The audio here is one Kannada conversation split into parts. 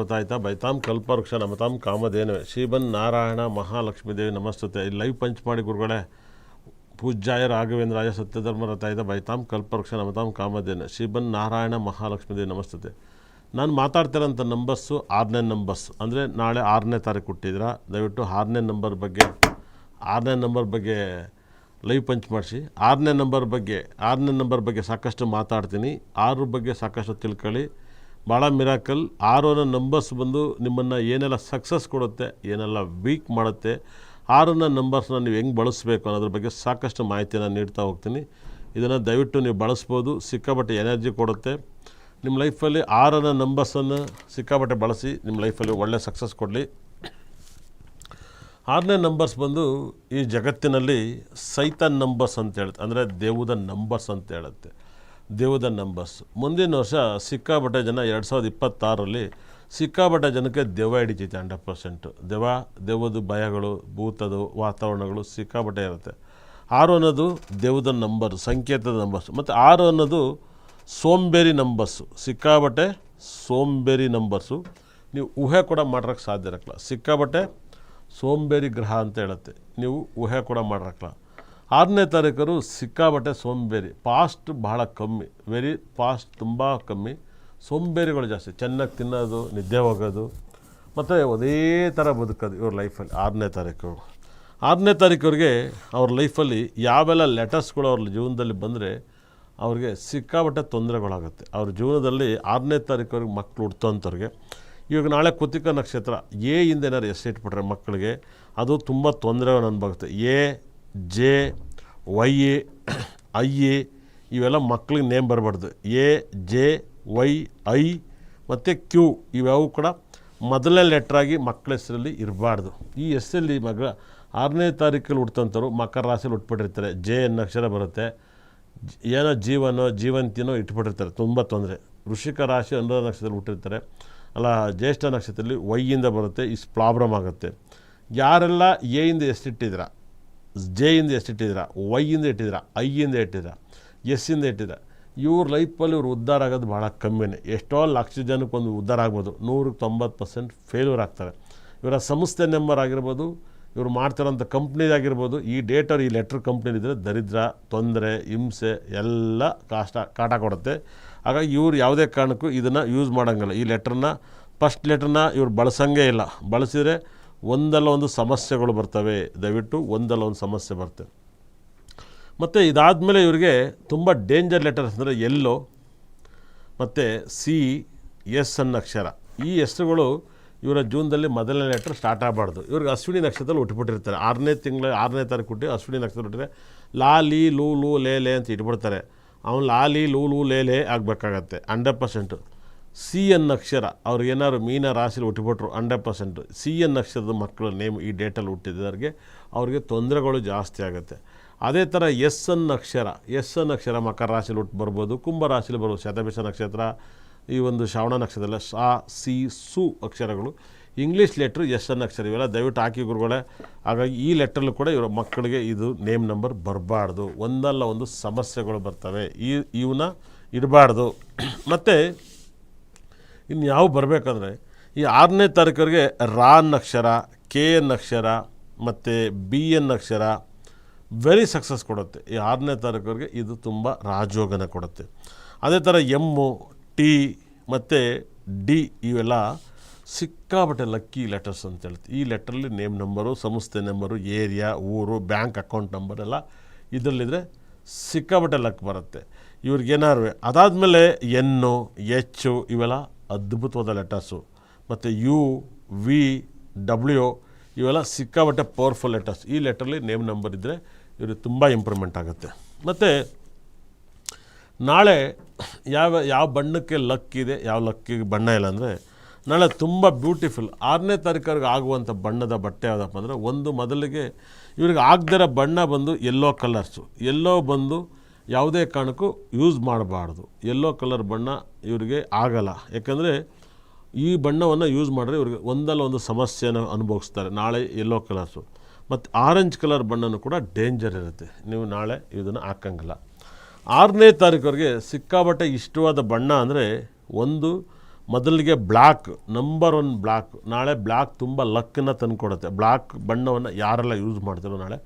ರಥಾಯ್ತ ಬೈತಾಮ್ ಕಲ್ಪವೃಕ್ಷ ನಮತಾಂ ಕಾಮಧೇನುವೆ. ಶ್ರೀಬನ್ ನಾರಾಯಣ ಮಹಾಲಕ್ಷ್ಮೀ ದೇವಿ ನಮಸ್ತತೆ. ಇಲ್ಲಿ ಲೈವ್ ಪಂಚ್ ಮಾಡಿ ಗುರುಗಳೇ, ಪೂಜ್ಯಾಯ ಸತ್ಯಧರ್ಮ ರಥಾಯ್ತ ಬೈತಾಮ್ ಕಲ್ಪವೃಕ್ಷ ನಮತಾಂ ಕಾಮಧೇನು ಶ್ರೀಬನ್ ನಾರಾಯಣ ಮಹಾಲಕ್ಷ್ಮೀ ದೇವಿ ನಮಸ್ತತೆ. ನಾನು ಮಾತಾಡ್ತಿರೋಂಥ ನಂಬರ್ಸು ಆರನೇ ನಂಬರ್ಸ್ ಅಂದರೆ ನಾಳೆ ಆರನೇ ತಾರೀಕು ಕೊಟ್ಟಿದ್ದೀರಾ ದಯವಿಟ್ಟು ಆರನೇ ನಂಬರ್ ಬಗ್ಗೆ, ಆರನೇ ನಂಬರ್ ಬಗ್ಗೆ ಲೈವ್ ಪಂಚ್ ಮಾಡಿಸಿ. ಆರನೇ ನಂಬರ್ ಬಗ್ಗೆ, ಆರನೇ ನಂಬರ್ ಬಗ್ಗೆ ಸಾಕಷ್ಟು ಮಾತಾಡ್ತೀನಿ. ಆರು ಬಗ್ಗೆ ಸಾಕಷ್ಟು ತಿಳ್ಕೊಳ್ಳಿ. ಭಾಳ ಮಿರಾಕಲ್. ಆರು ಅನ್ನೋ ನಂಬರ್ಸ್ ಬಂದು ನಿಮ್ಮನ್ನು ಏನೆಲ್ಲ ಸಕ್ಸಸ್ ಕೊಡುತ್ತೆ, ಏನೆಲ್ಲ ವೀಕ್ ಮಾಡುತ್ತೆ ಆರನ್ನ ನಂಬರ್ಸ್ನ ನೀವು ಹೆಂಗೆ ಬಳಸಬೇಕು ಅನ್ನೋದ್ರ ಬಗ್ಗೆ ಸಾಕಷ್ಟು ಮಾಹಿತಿಯನ್ನು ನೀಡ್ತಾ ಹೋಗ್ತೀನಿ. ಇದನ್ನು ದಯವಿಟ್ಟು ನೀವು ಬಳಸ್ಬೋದು, ಸಿಕ್ಕಾಪಟ್ಟೆ ಎನರ್ಜಿ ಕೊಡುತ್ತೆ. ನಿಮ್ಮ ಲೈಫಲ್ಲಿ ಆರನ್ನ ನಂಬರ್ಸನ್ನು ಸಿಕ್ಕಾಪಟ್ಟೆ ಬಳಸಿ, ನಿಮ್ಮ ಲೈಫಲ್ಲಿ ಒಳ್ಳೆ ಸಕ್ಸಸ್ ಕೊಡಲಿ. ಆರನೇ ನಂಬರ್ಸ್ ಬಂದು ಈ ಜಗತ್ತಿನಲ್ಲಿ ಸೈತನ್ ನಂಬರ್ಸ್ ಅಂತ ಹೇಳುತ್ತೆ ಅಂದರೆ ದೇವದ ನಂಬರ್ಸ್ ಅಂತ ಹೇಳುತ್ತೆ. ದೇವದ ನಂಬರ್ಸ್. ಮುಂದಿನ ವರ್ಷ ಸಿಕ್ಕಾಪಟ್ಟೆ ಜನ ಎರಡು ಸಾವಿರದ ಇಪ್ಪತ್ತಾರರಲ್ಲಿ ಸಿಕ್ಕಾಪಟ್ಟೆ ಜನಕ್ಕೆ ದೆವ್ವ ಹಿಡಿತೈತೆ ಹಂಡ್ರೆಡ್ ಪರ್ಸೆಂಟು. ದೆವ್ವ ದೆವ್ವದ ಭಯಗಳು ಭೂತದು ವಾತಾವರಣಗಳು ಸಿಕ್ಕಾಪಟ್ಟೆ ಇರುತ್ತೆ. ಆರು ಅನ್ನೋದು ದೇವದ ನಂಬರ್ ಸಂಕೇತದ ನಂಬರ್ಸ್. ಮತ್ತು ಆರು ಅನ್ನೋದು ಸೋಂಬೇರಿ ನಂಬರ್ಸು. ಸಿಕ್ಕಾಬಟ್ಟೆ ಸೋಂಬೇರಿ ನಂಬರ್ಸು. ನೀವು ಊಹೆ ಕೂಡ ಮಾಡೋಕ್ಕೆ ಸಾಧ್ಯ ಇರಕ್ಲ ಸಿಕ್ಕಾಬಟ್ಟೆ ಸೋಂಬೇರಿ ಗ್ರಹ ಅಂತ ಹೇಳುತ್ತೆ. ನೀವು ಊಹೆ ಕೂಡ ಮಾಡಿರಕ್ಲ ಆರನೇ ತಾರೀಕರು ಸಿಕ್ಕಾಬಟ್ಟೆ ಸೋಂಬೇರಿ. ಫಾಸ್ಟ್ ಬಹಳ ಕಮ್ಮಿ. ವೆರಿ ಫಾಸ್ಟ್ ತುಂಬ ಕಮ್ಮಿ. ಸೋಂಬೇರಿಗಳು ಜಾಸ್ತಿ. ಚೆನ್ನಾಗಿ ತಿನ್ನೋದು, ನಿದ್ದೆ ಹೋಗೋದು. ಮತ್ತು ಅದೇ ಥರ ಬದುಕೋದು ಇವ್ರ ಲೈಫಲ್ಲಿ ಆರನೇ ತಾರೀಕು. ಆರನೇ ತಾರೀಕವ್ರಿಗೆ ಅವ್ರ ಲೈಫಲ್ಲಿ ಯಾವೆಲ್ಲ ಲೆಟರ್ಸ್ಗಳು ಅವ್ರ ಜೀವನದಲ್ಲಿ ಬಂದರೆ ಅವ್ರಿಗೆ ಸಿಕ್ಕಾಪಟ್ಟೆ ತೊಂದರೆಗಳಾಗುತ್ತೆ. ಅವ್ರ ಜೀವನದಲ್ಲಿ ಆರನೇ ತಾರೀಕವ್ರಿಗೆ ಮಕ್ಕಳು ಹುಡ್ತಂಥವ್ರಿಗೆ ಇವಾಗ ನಾಳೆ ಕೃತಿಕ ನಕ್ಷತ್ರ ಎ ಇಂದ ಏನಾರು ಎಸ್ಟಿಟ್ಬಿಟ್ರೆ ಮಕ್ಕಳಿಗೆ ಅದು ತುಂಬ ತೊಂದರೆಗಳು ಅನುಭವಿಸುತ್ತೆ A J, Y, A, I, A, ಇವೆಲ್ಲ ಮಕ್ಳಿಗೆ ನೇಮ್ ಬರಬಾರ್ದು. ಎ, ಜೆ, ವೈ, ಐ ಮತ್ತು ಕ್ಯೂ ಇವ್ಯಾವು ಕೂಡ ಮೊದಲನೇ ಲೆಟ್ರಾಗಿ ಮಕ್ಕಳ ಹೆಸರಲ್ಲಿ ಇರಬಾರ್ದು. ಈ ಹೆಸರಲ್ಲಿ ಮಗ ಆರನೇ ತಾರೀಕಲ್ಲಿ ಹುಡ್ತಂಥವ್ರು ಮಕರ ರಾಶಿಯಲ್ಲಿ ಹುಟ್ಬಿಟ್ಟಿರ್ತಾರೆ. ಜೆ ಎನ್ ಅಕ್ಷರ ಬರುತ್ತೆ. ಏನೋ ಜೀವನೋ ಜೀವಂತಿನೋ ಇಟ್ಬಿಟ್ಟಿರ್ತಾರೆ. ತುಂಬ ತೊಂದರೆ. ವೃಷಿಕ ರಾಶಿ ಅನ್ನೋ ನಕ್ಷತ್ರದಲ್ಲಿ ಹುಟ್ಟಿರ್ತಾರೆ. ಅಲ್ಲ, ಜ್ಯೇಷ್ಠ ನಕ್ಷತ್ರದಲ್ಲಿ ವೈಯಿಂದ ಬರುತ್ತೆ. ಇಸ್ ಪ್ರಾಬ್ಲಮ್ ಆಗುತ್ತೆ. ಯಾರೆಲ್ಲ ಎ ಇಂದ ಎಷ್ಟಿಟ್ಟಿದ್ದೀರ ಜೆ ಇಂದ ಎಷ್ಟಿಟ್ಟಿದ್ದೀರ ವೈಯಿಂದ ಇಟ್ಟಿದ್ದೀರ? ಐಯಿಂದ ಇಟ್ಟಿದ್ದೀರ? ಎಸ್ ಇಂದ ಇಟ್ಟಿದ್ದೀರ? ಇವ್ರ ಲೈಫಲ್ಲಿ ಇವ್ರು ಉದ್ಧಾರ ಆಗೋದು ಭಾಳ ಕಮ್ಮಿನೇ. ಎಷ್ಟೋ ಲಕ್ಷ ಜನಕ್ಕೆ ಒಂದು ಉದ್ಧಾರ ಆಗ್ಬೋದು. ನೂರಕ್ಕೆ ತೊಂಬತ್ತು ಪರ್ಸೆಂಟ್ ಫೇಲ್ಯೂರ್ ಆಗ್ತಾರೆ. ಇವರ ಸಂಸ್ಥೆ ನಂಬರ್ ಆಗಿರ್ಬೋದು, ಇವ್ರು ಮಾಡ್ತಿರೋಂಥ ಕಂಪ್ನಿದಾಗಿರ್ಬೋದು ಈ ಡೇಟರ್ ಈ ಲೆಟ್ರ್ ಕಂಪ್ನಿಲಿದ್ದರೆ ದರಿದ್ರ, ತೊಂದರೆ, ಹಿಂಸೆ ಎಲ್ಲ ಕಾಷ್ಟ, ಕಾಟ ಕೊಡುತ್ತೆ. ಹಾಗಾಗಿ ಇವ್ರು ಯಾವುದೇ ಕಾರಣಕ್ಕೂ ಇದನ್ನು ಯೂಸ್ ಮಾಡೋಂಗಿಲ್ಲ. ಈ ಲೆಟ್ರನ್ನ ಫಸ್ಟ್ ಲೆಟ್ರನ್ನ ಇವ್ರು ಬಳಸಂಗೇ ಇಲ್ಲ. ಬಳಸಿದರೆ ಒಂದಲ್ಲ ಒಂದು ಸಮಸ್ಯೆಗಳು ಬರ್ತವೆ, ದಯವಿಟ್ಟು ಒಂದಲ್ಲ ಒಂದು ಸಮಸ್ಯೆ ಬರ್ತವೆ. ಮತ್ತು ಇದಾದಮೇಲೆ ಇವರಿಗೆ ತುಂಬ ಡೇಂಜರ್ ಲೆಟರ್ಸ್ ಅಂದರೆ ಎಲ್ಲೋ, ಮತ್ತು ಸಿ ಎಸ್ ಅನ್ನ ಅಕ್ಷರ. ಈ ಹೆಸರುಗಳು ಇವರ ಜೂನ್ದಲ್ಲಿ ಮೊದಲನೇ ಲೆಟರ್ ಸ್ಟಾರ್ಟ್ ಆಗಬಾರ್ದು. ಇವ್ರಿಗೆ ಅಶ್ವಿನಿ ನಕ್ಷತ್ರದಲ್ಲಿ ಉಟ್ಬಿಟ್ಟಿರ್ತಾರೆ ಆರನೇ ತಿಂಗಳ, ಆರನೇ ತಾರೀಕು ಹುಟ್ಟಿ ಅಶ್ವಿನಿ ನಕ್ಷತ್ರ ಹುಟ್ಟಿದ್ರೆ ಲಾ, ಲೀ, ಲೂ ಲೂ, ಲೇ ಲೇ ಅಂತ ಇಟ್ಬಿಡ್ತಾರೆ. ಅವ್ನು ಲಾ, ಲೀ, ಲೂ ಲೂ, ಲೇ ಲೇ ಆಗಬೇಕಾಗತ್ತೆ ಹಂಡ್ರೆಡ್ ಪರ್ಸೆಂಟು ಸಿ ಎನ್ ಅಕ್ಷರ, ಅವ್ರು ಏನಾದ್ರು ಮೀನ ರಾಶಿಲಿ ಹುಟ್ಟಿಬಿಟ್ರು, ಹಂಡ್ರೆಡ್ ಪರ್ಸೆಂಟ್. ಸಿ ಎನ್ ಅಕ್ಷರದ ಮಕ್ಕಳ ನೇಮ್ ಈ ಡೇಟಲ್ಲಿ ಹುಟ್ಟಿದವ್ರಿಗೆ ಅವ್ರಿಗೆ ತೊಂದರೆಗಳು ಜಾಸ್ತಿ ಆಗುತ್ತೆ. ಅದೇ ಥರ ಎಸ್ ಎನ್ ಅಕ್ಷರ ಎಸ್ ಎನ್ ಅಕ್ಷರ ಮಕರ ರಾಶಿಲಿ ಹುಟ್ಟು ಬರ್ಬೋದು, ಕುಂಭ ರಾಶಿಲಿ ಬರ್ಬೋದು, ಶತಭಿಷ ನಕ್ಷತ್ರ, ಈ ಒಂದು ಶ್ರವಣ ನಕ್ಷತ್ರದಲ್ಲ ಸಾ, ಸಿ, ಸು ಅಕ್ಷರಗಳು. ಇಂಗ್ಲೀಷ್ ಲೆಟ್ರ್ ಎಸ್ ಎನ್ ಅಕ್ಷರ, ಇವೆಲ್ಲ ದಯವಿಟ್ಟು ಹಾಕಿ ಗುರುಗಳೇ. ಹಾಗಾಗಿ ಈ ಲೆಟ್ರಲ್ಲೂ ಕೂಡ ಇವರ ಮಕ್ಕಳಿಗೆ ಇದು ನೇಮ್ ನಂಬರ್ ಬರಬಾರ್ದು. ಒಂದಲ್ಲ ಒಂದು ಸಮಸ್ಯೆಗಳು ಬರ್ತವೆ. ಈ, ಇವನ್ನ ಇಡಬಾರ್ದು. ಮತ್ತು ಇನ್ನು ಯಾವ ಬರಬೇಕಂದ್ರೆ ಈ ಆರನೇ ತಾರೀಕರಿಗೆ ರಾ ಅಕ್ಷರ ಕೆ ಎನ್ ಅಕ್ಷರ ಮತ್ತು ಬಿ ಎನ್ ಅಕ್ಷರ ವೆರಿ ಸಕ್ಸಸ್ ಕೊಡುತ್ತೆ. ಈ ಆರನೇ ತಾರೀಕರಿಗೆ ಇದು ತುಂಬ ರಾಜಯೋಗನ ಕೊಡುತ್ತೆ. ಅದೇ ಥರ ಎಮ್ಮು ಟಿ ಮತ್ತು ಡಿ ಇವೆಲ್ಲ ಸಿಕ್ಕಾಬಟ್ಟೆ ಲಕ್ಕಿ ಲೆಟರ್ಸ್ ಅಂತ ಹೇಳ್ತೀವಿ. ಈ ಲೆಟ್ರಲ್ಲಿ ನೇಮ್ ನಂಬರು ಸಂಸ್ಥೆ ನಂಬರು ಏರಿಯಾ ಊರು ಬ್ಯಾಂಕ್ ಅಕೌಂಟ್ ನಂಬರ್ ಎಲ್ಲ ಇದರಲ್ಲಿದ್ದರೆ ಸಿಕ್ಕಾಬಟ್ಟೆ ಲಕ್ ಬರುತ್ತೆ. ಇವ್ರಿಗೇನಾರು ಅದಾದಮೇಲೆ ಎನ್ನು ಎಚ್ಚು ಇವೆಲ್ಲ ಅದ್ಭುತವಾದ ಲೆಟರ್ಸು. ಮತ್ತು ಯು, ವಿ, ಡಬ್ಲ್ಯೂ, ಇವೆಲ್ಲ ಸಿಕ್ಕಾಬಟ್ಟೆ ಪವರ್ಫುಲ್ ಲೆಟರ್ಸ್ ಈ ಲೆಟರಲ್ಲಿ ನೇಮ್ ನಂಬರ್ ಇದ್ದರೆ ಇವರು ತುಂಬ ಇಂಪ್ರೂವ್ಮೆಂಟ್ ಆಗುತ್ತೆ. ಮತ್ತು ನಾಳೆ ಯಾವ ಯಾವ ಬಣ್ಣಕ್ಕೆ ಲಕ್ ಇದೆ, ಯಾವ ಲಕ್ಕಿಗೆ ಬಣ್ಣ ಇಲ್ಲ ಅಂದರೆ ನಾಳೆ ತುಂಬ ಬ್ಯೂಟಿಫುಲ್ ಆರನೇ ತಾರೀಕರಿಗೆ ಆಗುವಂಥ ಬಣ್ಣದ ಬಟ್ಟೆ ಯಾವುದಪ್ಪ ಅಂದರೆ ಒಂದು ಮೊದಲಿಗೆ ಇವ್ರಿಗೆ ಆಗದಿರೋ ಬಣ್ಣ ಬಂದು ಎಲ್ಲೋ ಕಲರ್ಸು ಎಲ್ಲೋ ಬಂದು ಯಾವುದೇ ಕಾರಣಕ್ಕೂ ಯೂಸ್ ಮಾಡಬಾರ್ದು. ಎಲ್ಲೋ ಕಲರ್ ಬಣ್ಣ ಇವರಿಗೆ ಆಗಲ್ಲ. ಯಾಕಂದರೆ ಈ ಬಣ್ಣವನ್ನು ಯೂಸ್ ಮಾಡಿದ್ರೆ ಇವ್ರಿಗೆ ಒಂದಲ್ಲ ಒಂದು ಸಮಸ್ಯೆನ ಅನುಭವಿಸ್ತಾರೆ ನಾಳೆ ಎಲ್ಲೋ ಕಲರ್ಸು ಮತ್ತು ಆರೆಂಜ್ ಕಲರ್ ಬಣ್ಣನೂ ಕೂಡ ಡೇಂಜರ್ ಇರುತ್ತೆ. ನೀವು ನಾಳೆ ಇದನ್ನು ಹಾಕಂಗಿಲ್ಲ. ಆರನೇ ತಾರೀಕುವರೆಗೆ ಸಿಕ್ಕಾಬಟ್ಟೆ ಇಷ್ಟವಾದ ಬಣ್ಣ ಅಂದರೆ ಒಂದು ಮೊದಲಿಗೆ ಬ್ಲ್ಯಾಕ್ ನಂಬರ್ ಒನ್ ಬ್ಲ್ಯಾಕ್ ನಾಳೆ ಬ್ಲ್ಯಾಕ್ ತುಂಬ ಲಕ್ಕನ್ನು ತಂದುಕೊಡುತ್ತೆ. ಬ್ಲ್ಯಾಕ್ ಬಣ್ಣವನ್ನು ಯಾರೆಲ್ಲ ಯೂಸ್ ಮಾಡ್ತಾರೋ ನಾಳೆ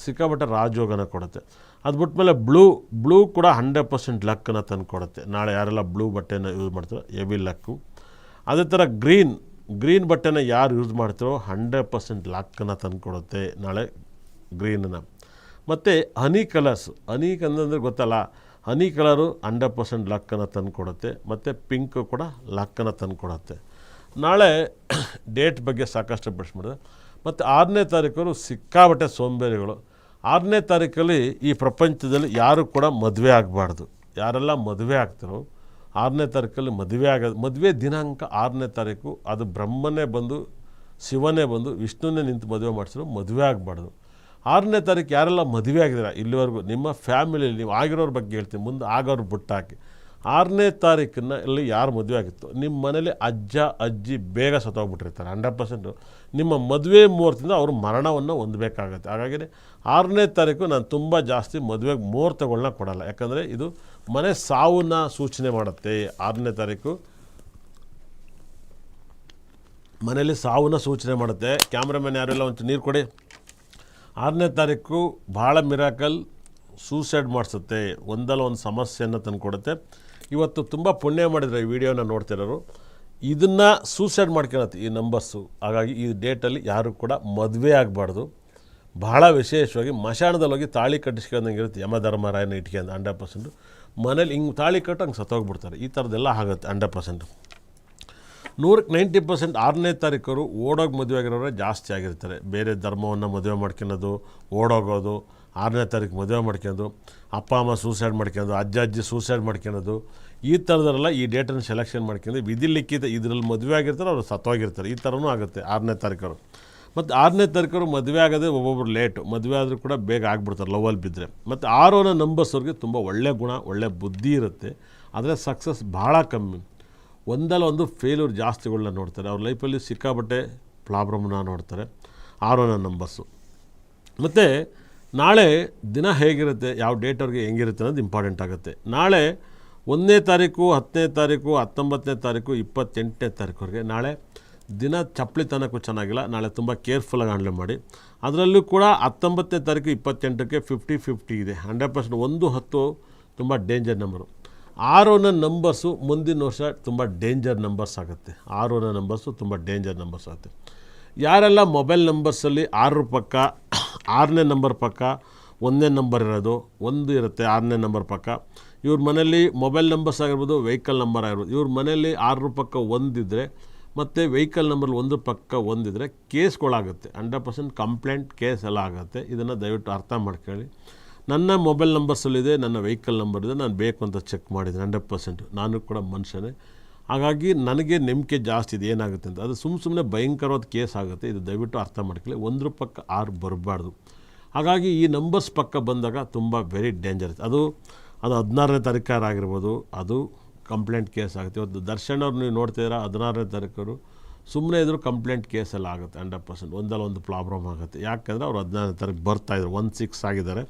ಸಿಕ್ಕಾಪಟ್ಟೆ ರಾಜಯೋಗನ ಕೊಡುತ್ತೆ. ಅದು ಬಿಟ್ಮೇಲೆ ಬ್ಲೂ ಬ್ಲೂ ಕೂಡ ಹಂಡ್ರೆಡ್ ಪರ್ಸೆಂಟ್ ಲಕ್ಕನ್ನು ತಂದುಕೊಡುತ್ತೆ ನಾಳೆ ಯಾರೆಲ್ಲ ಬ್ಲೂ ಬಟ್ಟೆನ ಯೂಸ್ ಮಾಡ್ತಾರೋ ಎವಿ ಲಕ್ಕು. ಅದೇ ಥರ ಗ್ರೀನ್ ಗ್ರೀನ್ ಬಟ್ಟೆನ ಯಾರು ಯೂಸ್ ಮಾಡ್ತಾರೋ ಹಂಡ್ರೆಡ್ ಪರ್ಸೆಂಟ್ ಲಕ್ಕನ್ನು ತಂದುಕೊಡುತ್ತೆ ನಾಳೆ ಗ್ರೀನನ್ನು. ಮತ್ತು ಹನಿ ಕಲರ್ಸ್, ಹನಿ ಅಂದರೆ ಗೊತ್ತಲ್ಲ, ಹನಿ ಕಲರು ಹಂಡ್ರೆಡ್ ಪರ್ಸೆಂಟ್ ಲಕ್ಕನ್ನು ತಂದುಕೊಡುತ್ತೆ ಮತ್ತು ಪಿಂಕು ಕೂಡ ಲಕ್ಕನ್ನು ತಂದುಕೊಡುತ್ತೆ ನಾಳೆ ಡೇಟ್ ಬಗ್ಗೆ ಸಾಕಷ್ಟು ಬ್ರಷ್ ಮಾಡಿದೆ. ಮತ್ತು ಆರನೇ ತಾರೀಕು ಸಿಕ್ಕಾಬಟ್ಟೆ ಸೋಂಬೇರಿಗಳು. ಆರನೇ ತಾರೀಕಲ್ಲಿ ಈ ಪ್ರಪಂಚದಲ್ಲಿ ಯಾರು ಕೂಡ ಮದುವೆ ಆಗಬಾರ್ದು. ಯಾರೆಲ್ಲ ಮದುವೆ ಆಗ್ತಾರೋ ಆರನೇ ತಾರೀಕಲ್ಲಿ ಮದುವೆ ಆಗೋದು ಮದುವೆ ದಿನಾಂಕ ಆರನೇ ತಾರೀಕು, ಅದು ಬ್ರಹ್ಮನೇ ಬಂದು, ಶಿವನೇ ಬಂದು, ವಿಷ್ಣುನೇ ನಿಂತು ಮದುವೆ ಮಾಡಿಸಿದ್ರು ಮದುವೆ ಆಗಬಾರ್ದು. ಆರನೇ ತಾರೀಕು ಯಾರೆಲ್ಲ ಮದುವೆ ಆಗಿದ್ದೀರಾ? ಇಲ್ಲಿವರೆಗೂ ನಿಮ್ಮ ಫ್ಯಾಮಿಲಿಯಲ್ಲಿ ನೀವು ಆಗಿರೋರ ಬಗ್ಗೆ ಹೇಳ್ತೀನಿ. ಮುಂದೆ ಆಗೋರು ಬಿಟ್ಟಾಕಿ. ಆರನೇ ತಾರೀಕನ್ನ ಇಲ್ಲಿ ಯಾರು ಮದುವೆ ಆಗಿತ್ತು ನಿಮ್ಮ ಮನೇಲಿ ಅಜ್ಜ, ಅಜ್ಜಿ ಬೇಗ ಸತ್ತೋಗ್ಬಿಟ್ಟಿರ್ತಾರೆ ಹಂಡ್ರೆಡ್ ಪರ್ಸೆಂಟು ನಿಮ್ಮ ಮದುವೆ ಮುಹೂರ್ತದಿಂದ ಅವರು ಮರಣವನ್ನು ಹೊಂದಬೇಕಾಗತ್ತೆ. ಹಾಗಾಗಿ ಆರನೇ ತಾರೀಕು ನಾನು ತುಂಬ ಜಾಸ್ತಿ ಮದುವೆಗೆ ಮುಹೂರ್ತಗಳನ್ನ ಕೊಡಲ್ಲ. ಯಾಕಂದರೆ ಇದು ಮನೆ ಸಾವನ್ನ ಸೂಚನೆ ಮಾಡುತ್ತೆ ಆರನೇ ತಾರೀಕು. ಮನೆಯಲ್ಲಿ ಸಾವನ್ನ ಸೂಚನೆ ಮಾಡುತ್ತೆ. ಕ್ಯಾಮ್ರಾಮನ್ ಯಾರೆಲ್ಲ ಒಂಚೂರು ನೀರು ಕೊಡಿ. ಆರನೇ ತಾರೀಕು ಭಾಳ ಮಿರಾಕಲ್ ಸೂಸೈಡ್ ಮಾಡಿಸುತ್ತೆ. ಒಂದಲ್ಲ ಒಂದು ಸಮಸ್ಯೆಯನ್ನು ತಂದುಕೊಡುತ್ತೆ. ಇವತ್ತು ತುಂಬ ಪುಣ್ಯ ಮಾಡಿದರೆ ಈ ವಿಡಿಯೋನ ನೋಡ್ತಿರೋರು. ಇದನ್ನು ಸೂಸೈಡ್ ಮಾಡ್ಕೊಳತ್ತೆ ಈ ನಂಬರ್ಸು ಹಾಗಾಗಿ ಈ ಡೇಟಲ್ಲಿ ಯಾರು ಕೂಡ ಮದುವೆ ಆಗಬಾರ್ದು. ಬಹಳ ವಿಶೇಷವಾಗಿ ಮಶಾಣದಲ್ಲಿ ಹೋಗಿ ತಾಳಿ ಕಟ್ಟಿಸ್ಕೊಂಡಂಗೆ ಇರುತ್ತೆ ಯಮಧರ್ಮರಾಯನ ಇಟ್ಕೊಂಡು ಹಂಡ್ರೆಡ್ ಪರ್ಸೆಂಟು ಮನೇಲಿ ಹಿಂಗೆ ತಾಳಿ ಕಟ್ಟು ಹಂಗೆ ಸತ್ತೋಗ್ಬಿಡ್ತಾರೆ. ಈ ಥರದ್ದೆಲ್ಲ ಆಗುತ್ತೆ ಹಂಡ್ರೆಡ್ ಪರ್ಸೆಂಟು ನೂರಕ್ಕೆ ನೈಂಟಿ ಪರ್ಸೆಂಟ್ ಆರನೇ ತಾರೀಕರು ಓಡೋಗಿ ಮದುವೆ ಆಗಿರೋರೇ ಜಾಸ್ತಿ ಆಗಿರ್ತಾರೆ. ಬೇರೆ ಧರ್ಮವನ್ನು ಮದುವೆ ಮಾಡ್ಕೊಳ್ಳೋದು, ಓಡೋಗೋದು ಆರನೇ ತಾರೀಕು ಮದುವೆ ಮಾಡ್ಕೊಂಡು, ಅಪ್ಪ, ಅಮ್ಮ ಸೂಸೈಡ್ ಮಾಡ್ಕೊಂಡು, ಅಜ್ಜ, ಅಜ್ಜಿ ಸೂಸೈಡ್ ಮಾಡ್ಕೊಳೋದು ಈ ಥರದರೆಲ್ಲ ಈ ಡೇಟನ್ನು ಸೆಲೆಕ್ಷನ್ ಮಾಡ್ಕೊಂಡು ವಿಧಿ ಲಿಖಿತ ಇದರಲ್ಲಿ ಮದುವೆ ಆಗಿರ್ತಾರೆ, ಅವರು ಸತ್ತೋಗಿರ್ತಾರೆ. ಈ ಥರನೂ ಆಗುತ್ತೆ ಆರನೇ ತಾರೀಕರು ಮತ್ತು ಆರನೇ ತಾರೀಕರು ಮದುವೆ ಆಗೋದೇ ಒಬ್ಬೊಬ್ರು ಲೇಟು ಮದುವೆ ಆದರೂ ಕೂಡ ಬೇಗ ಆಗಿಬಿಡ್ತಾರೆ ಲವಲ್ಲಿ ಬಿದ್ದರೆ ಮತ್ತು ಆರೋನ ನಂಬರ್ಸವ್ರಿಗೆ ತುಂಬ ಒಳ್ಳೆ ಗುಣ, ಒಳ್ಳೆ ಬುದ್ಧಿ ಇರುತ್ತೆ, ಆದರೆ ಸಕ್ಸಸ್ ಭಾಳ ಕಮ್ಮಿ. ಒಂದಲ್ಲ ಒಂದು ಫೇಲ್ಯೂರ್ ಜಾಸ್ತಿಗಳನ್ನ ನೋಡ್ತಾರೆ. ಅವ್ರ ಲೈಫಲ್ಲಿ ಸಿಕ್ಕಾಬಟ್ಟೆ ಪ್ರಾಬ್ಲಮ್ನ ನೋಡ್ತಾರೆ, ಆರೋನ ನಂಬರ್ಸು ಮತ್ತು ನಾಳೆ ದಿನ ಹೇಗಿರುತ್ತೆ, ಯಾವ ಡೇಟ್ ಅವ್ರಿಗೆ ಹೆಂಗಿರುತ್ತೆ ಅನ್ನೋದು ಇಂಪಾರ್ಟೆಂಟ್ ಆಗುತ್ತೆ. ನಾಳೆ ಒಂದನೇ ತಾರೀಕು, ಹತ್ತನೇ ತಾರೀಕು, ಹತ್ತೊಂಬತ್ತನೇ ತಾರೀಕು, ಇಪ್ಪತ್ತೆಂಟನೇ ತಾರೀಕುವರೆಗೆ ನಾಳೆ ದಿನ ಚಪ್ಪಳಿತನಕ್ಕೂ ಚೆನ್ನಾಗಿಲ್ಲ. ನಾಳೆ ತುಂಬ ಕೇರ್ಫುಲ್ಲಾಗಿ ಹ್ಯಾಂಡ್ಲ್ ಮಾಡಿ. ಅದರಲ್ಲೂ ಕೂಡ ಹತ್ತೊಂಬತ್ತನೇ ತಾರೀಕು, ಇಪ್ಪತ್ತೆಂಟಕ್ಕೆ ಫಿಫ್ಟಿ ಫಿಫ್ಟಿ ಇದೆ. ಹಂಡ್ರೆಡ್ ಪರ್ಸೆಂಟ್ ಒಂದು ಹತ್ತು ತುಂಬ ಡೇಂಜರ್ ನಂಬರು ಆರೋನ ನಂಬರ್ಸು ಮುಂದಿನ ವರ್ಷ ತುಂಬ ಡೇಂಜರ್ ನಂಬರ್ಸ್ ಆಗುತ್ತೆ. ಆರೋನ ನಂಬರ್ಸು ತುಂಬ ಡೇಂಜರ್ ನಂಬರ್ಸ್ ಆಗುತ್ತೆ. ಯಾರೆಲ್ಲ ಮೊಬೈಲ್ ನಂಬರ್ಸಲ್ಲಿ ಆರು ಪಕ್ಕ ಆರನೇ ನಂಬರ್ ಪಕ್ಕ ಒಂದನೇ ನಂಬರ್ ಇರೋದು, ಒಂದು ಇರುತ್ತೆ ಆರನೇ ನಂಬರ್ ಪಕ್ಕ. ಇವ್ರ ಮನೇಲಿ ಮೊಬೈಲ್ ನಂಬರ್ಸ್ ಆಗಿರ್ಬೋದು, ವೆಹಿಕಲ್ ನಂಬರ್ ಆಗಿರ್ಬೋದು. ಇವ್ರ ಮನೇಲಿ ಆರು ಪಕ್ಕ ಒಂದಿದ್ದರೆ ಮತ್ತು ವೆಹಿಕಲ್ ನಂಬರ್ ಒಂದು ಪಕ್ಕ ಒಂದಿದ್ದರೆ ಕೇಸ್ಗಳಾಗುತ್ತೆ. ಹಂಡ್ರೆಡ್ ಪರ್ಸೆಂಟ್ ಕಂಪ್ಲೇಂಟ್ ಕೇಸ್ ಎಲ್ಲ ಆಗುತ್ತೆ. ಇದನ್ನು ದಯವಿಟ್ಟು ಅರ್ಥ ಮಾಡ್ಕೊಳ್ಳಿ. ನನ್ನ ಮೊಬೈಲ್ ನಂಬರ್ಸಲ್ಲಿದೆ, ನನ್ನ ವೆಹಿಕಲ್ ನಂಬರ್ ಇದೆ, ನಾನು ಬೇಕು ಅಂತ ಚೆಕ್ ಮಾಡಿದ್ದೀನಿ, ಹಂಡ್ರೆಡ್ ಪರ್ಸೆಂಟ್. ನಾನು ಕೂಡ ಮನುಷ್ಯನೇ. ಹಾಗಾಗಿ ನನಗೆ ನಂಬಿಕೆ ಜಾಸ್ತಿ ಇದೆ, ಏನಾಗುತ್ತೆ ಅಂತ. ಅದು ಸುಮ್ಮ ಸುಮ್ಮನೆ ಭಯಂಕರವಾದ ಕೇಸ್ ಆಗುತ್ತೆ. ಇದು ದಯವಿಟ್ಟು ಅರ್ಥ ಮಾಡ್ಕೊಳ್ಳಿ. ಒಂದ್ರ ಪಕ್ಕ ಆರು ಬರಬಾರ್ದು. ಹಾಗಾಗಿ ಈ ನಂಬರ್ಸ್ ಪಕ್ಕ ಬಂದಾಗ ತುಂಬ ವೆರಿ ಡೇಂಜರಸ್ ಅದು ಅದು ಹದಿನಾರನೇ ತಾರೀಕಾಗಿರ್ಬೋದು ಅದು ಕಂಪ್ಲೇಂಟ್ ಕೇಸ್ ಆಗುತ್ತೆ. ಇವತ್ತು ದರ್ಶನ್ ಅವ್ರು ನೀವು ನೋಡ್ತಿದ್ದೀರಾ ಹದಿನಾರನೇ ತಾರೀಕರು ಸುಮ್ಮನೆ ಇದ್ದರೂ ಕಂಪ್ಲೇಂಟ್ ಕೇಸೆಲ್ಲ ಆಗುತ್ತೆ ಹಂಡ್ರೆಡ್ ಪರ್ಸೆಂಟ್ ಒಂದಲ್ಲ ಒಂದು ಪ್ರಾಬ್ಲಮ್ ಆಗುತ್ತೆ. ಯಾಕಂದರೆ ಅವ್ರು ಹದಿನಾರನೇ ತಾರೀಕು ಬರ್ತಾಯಿದ್ರು ಒನ್ ಸಿಕ್ಸ್ ಆಗಿದ್ದಾರೆ.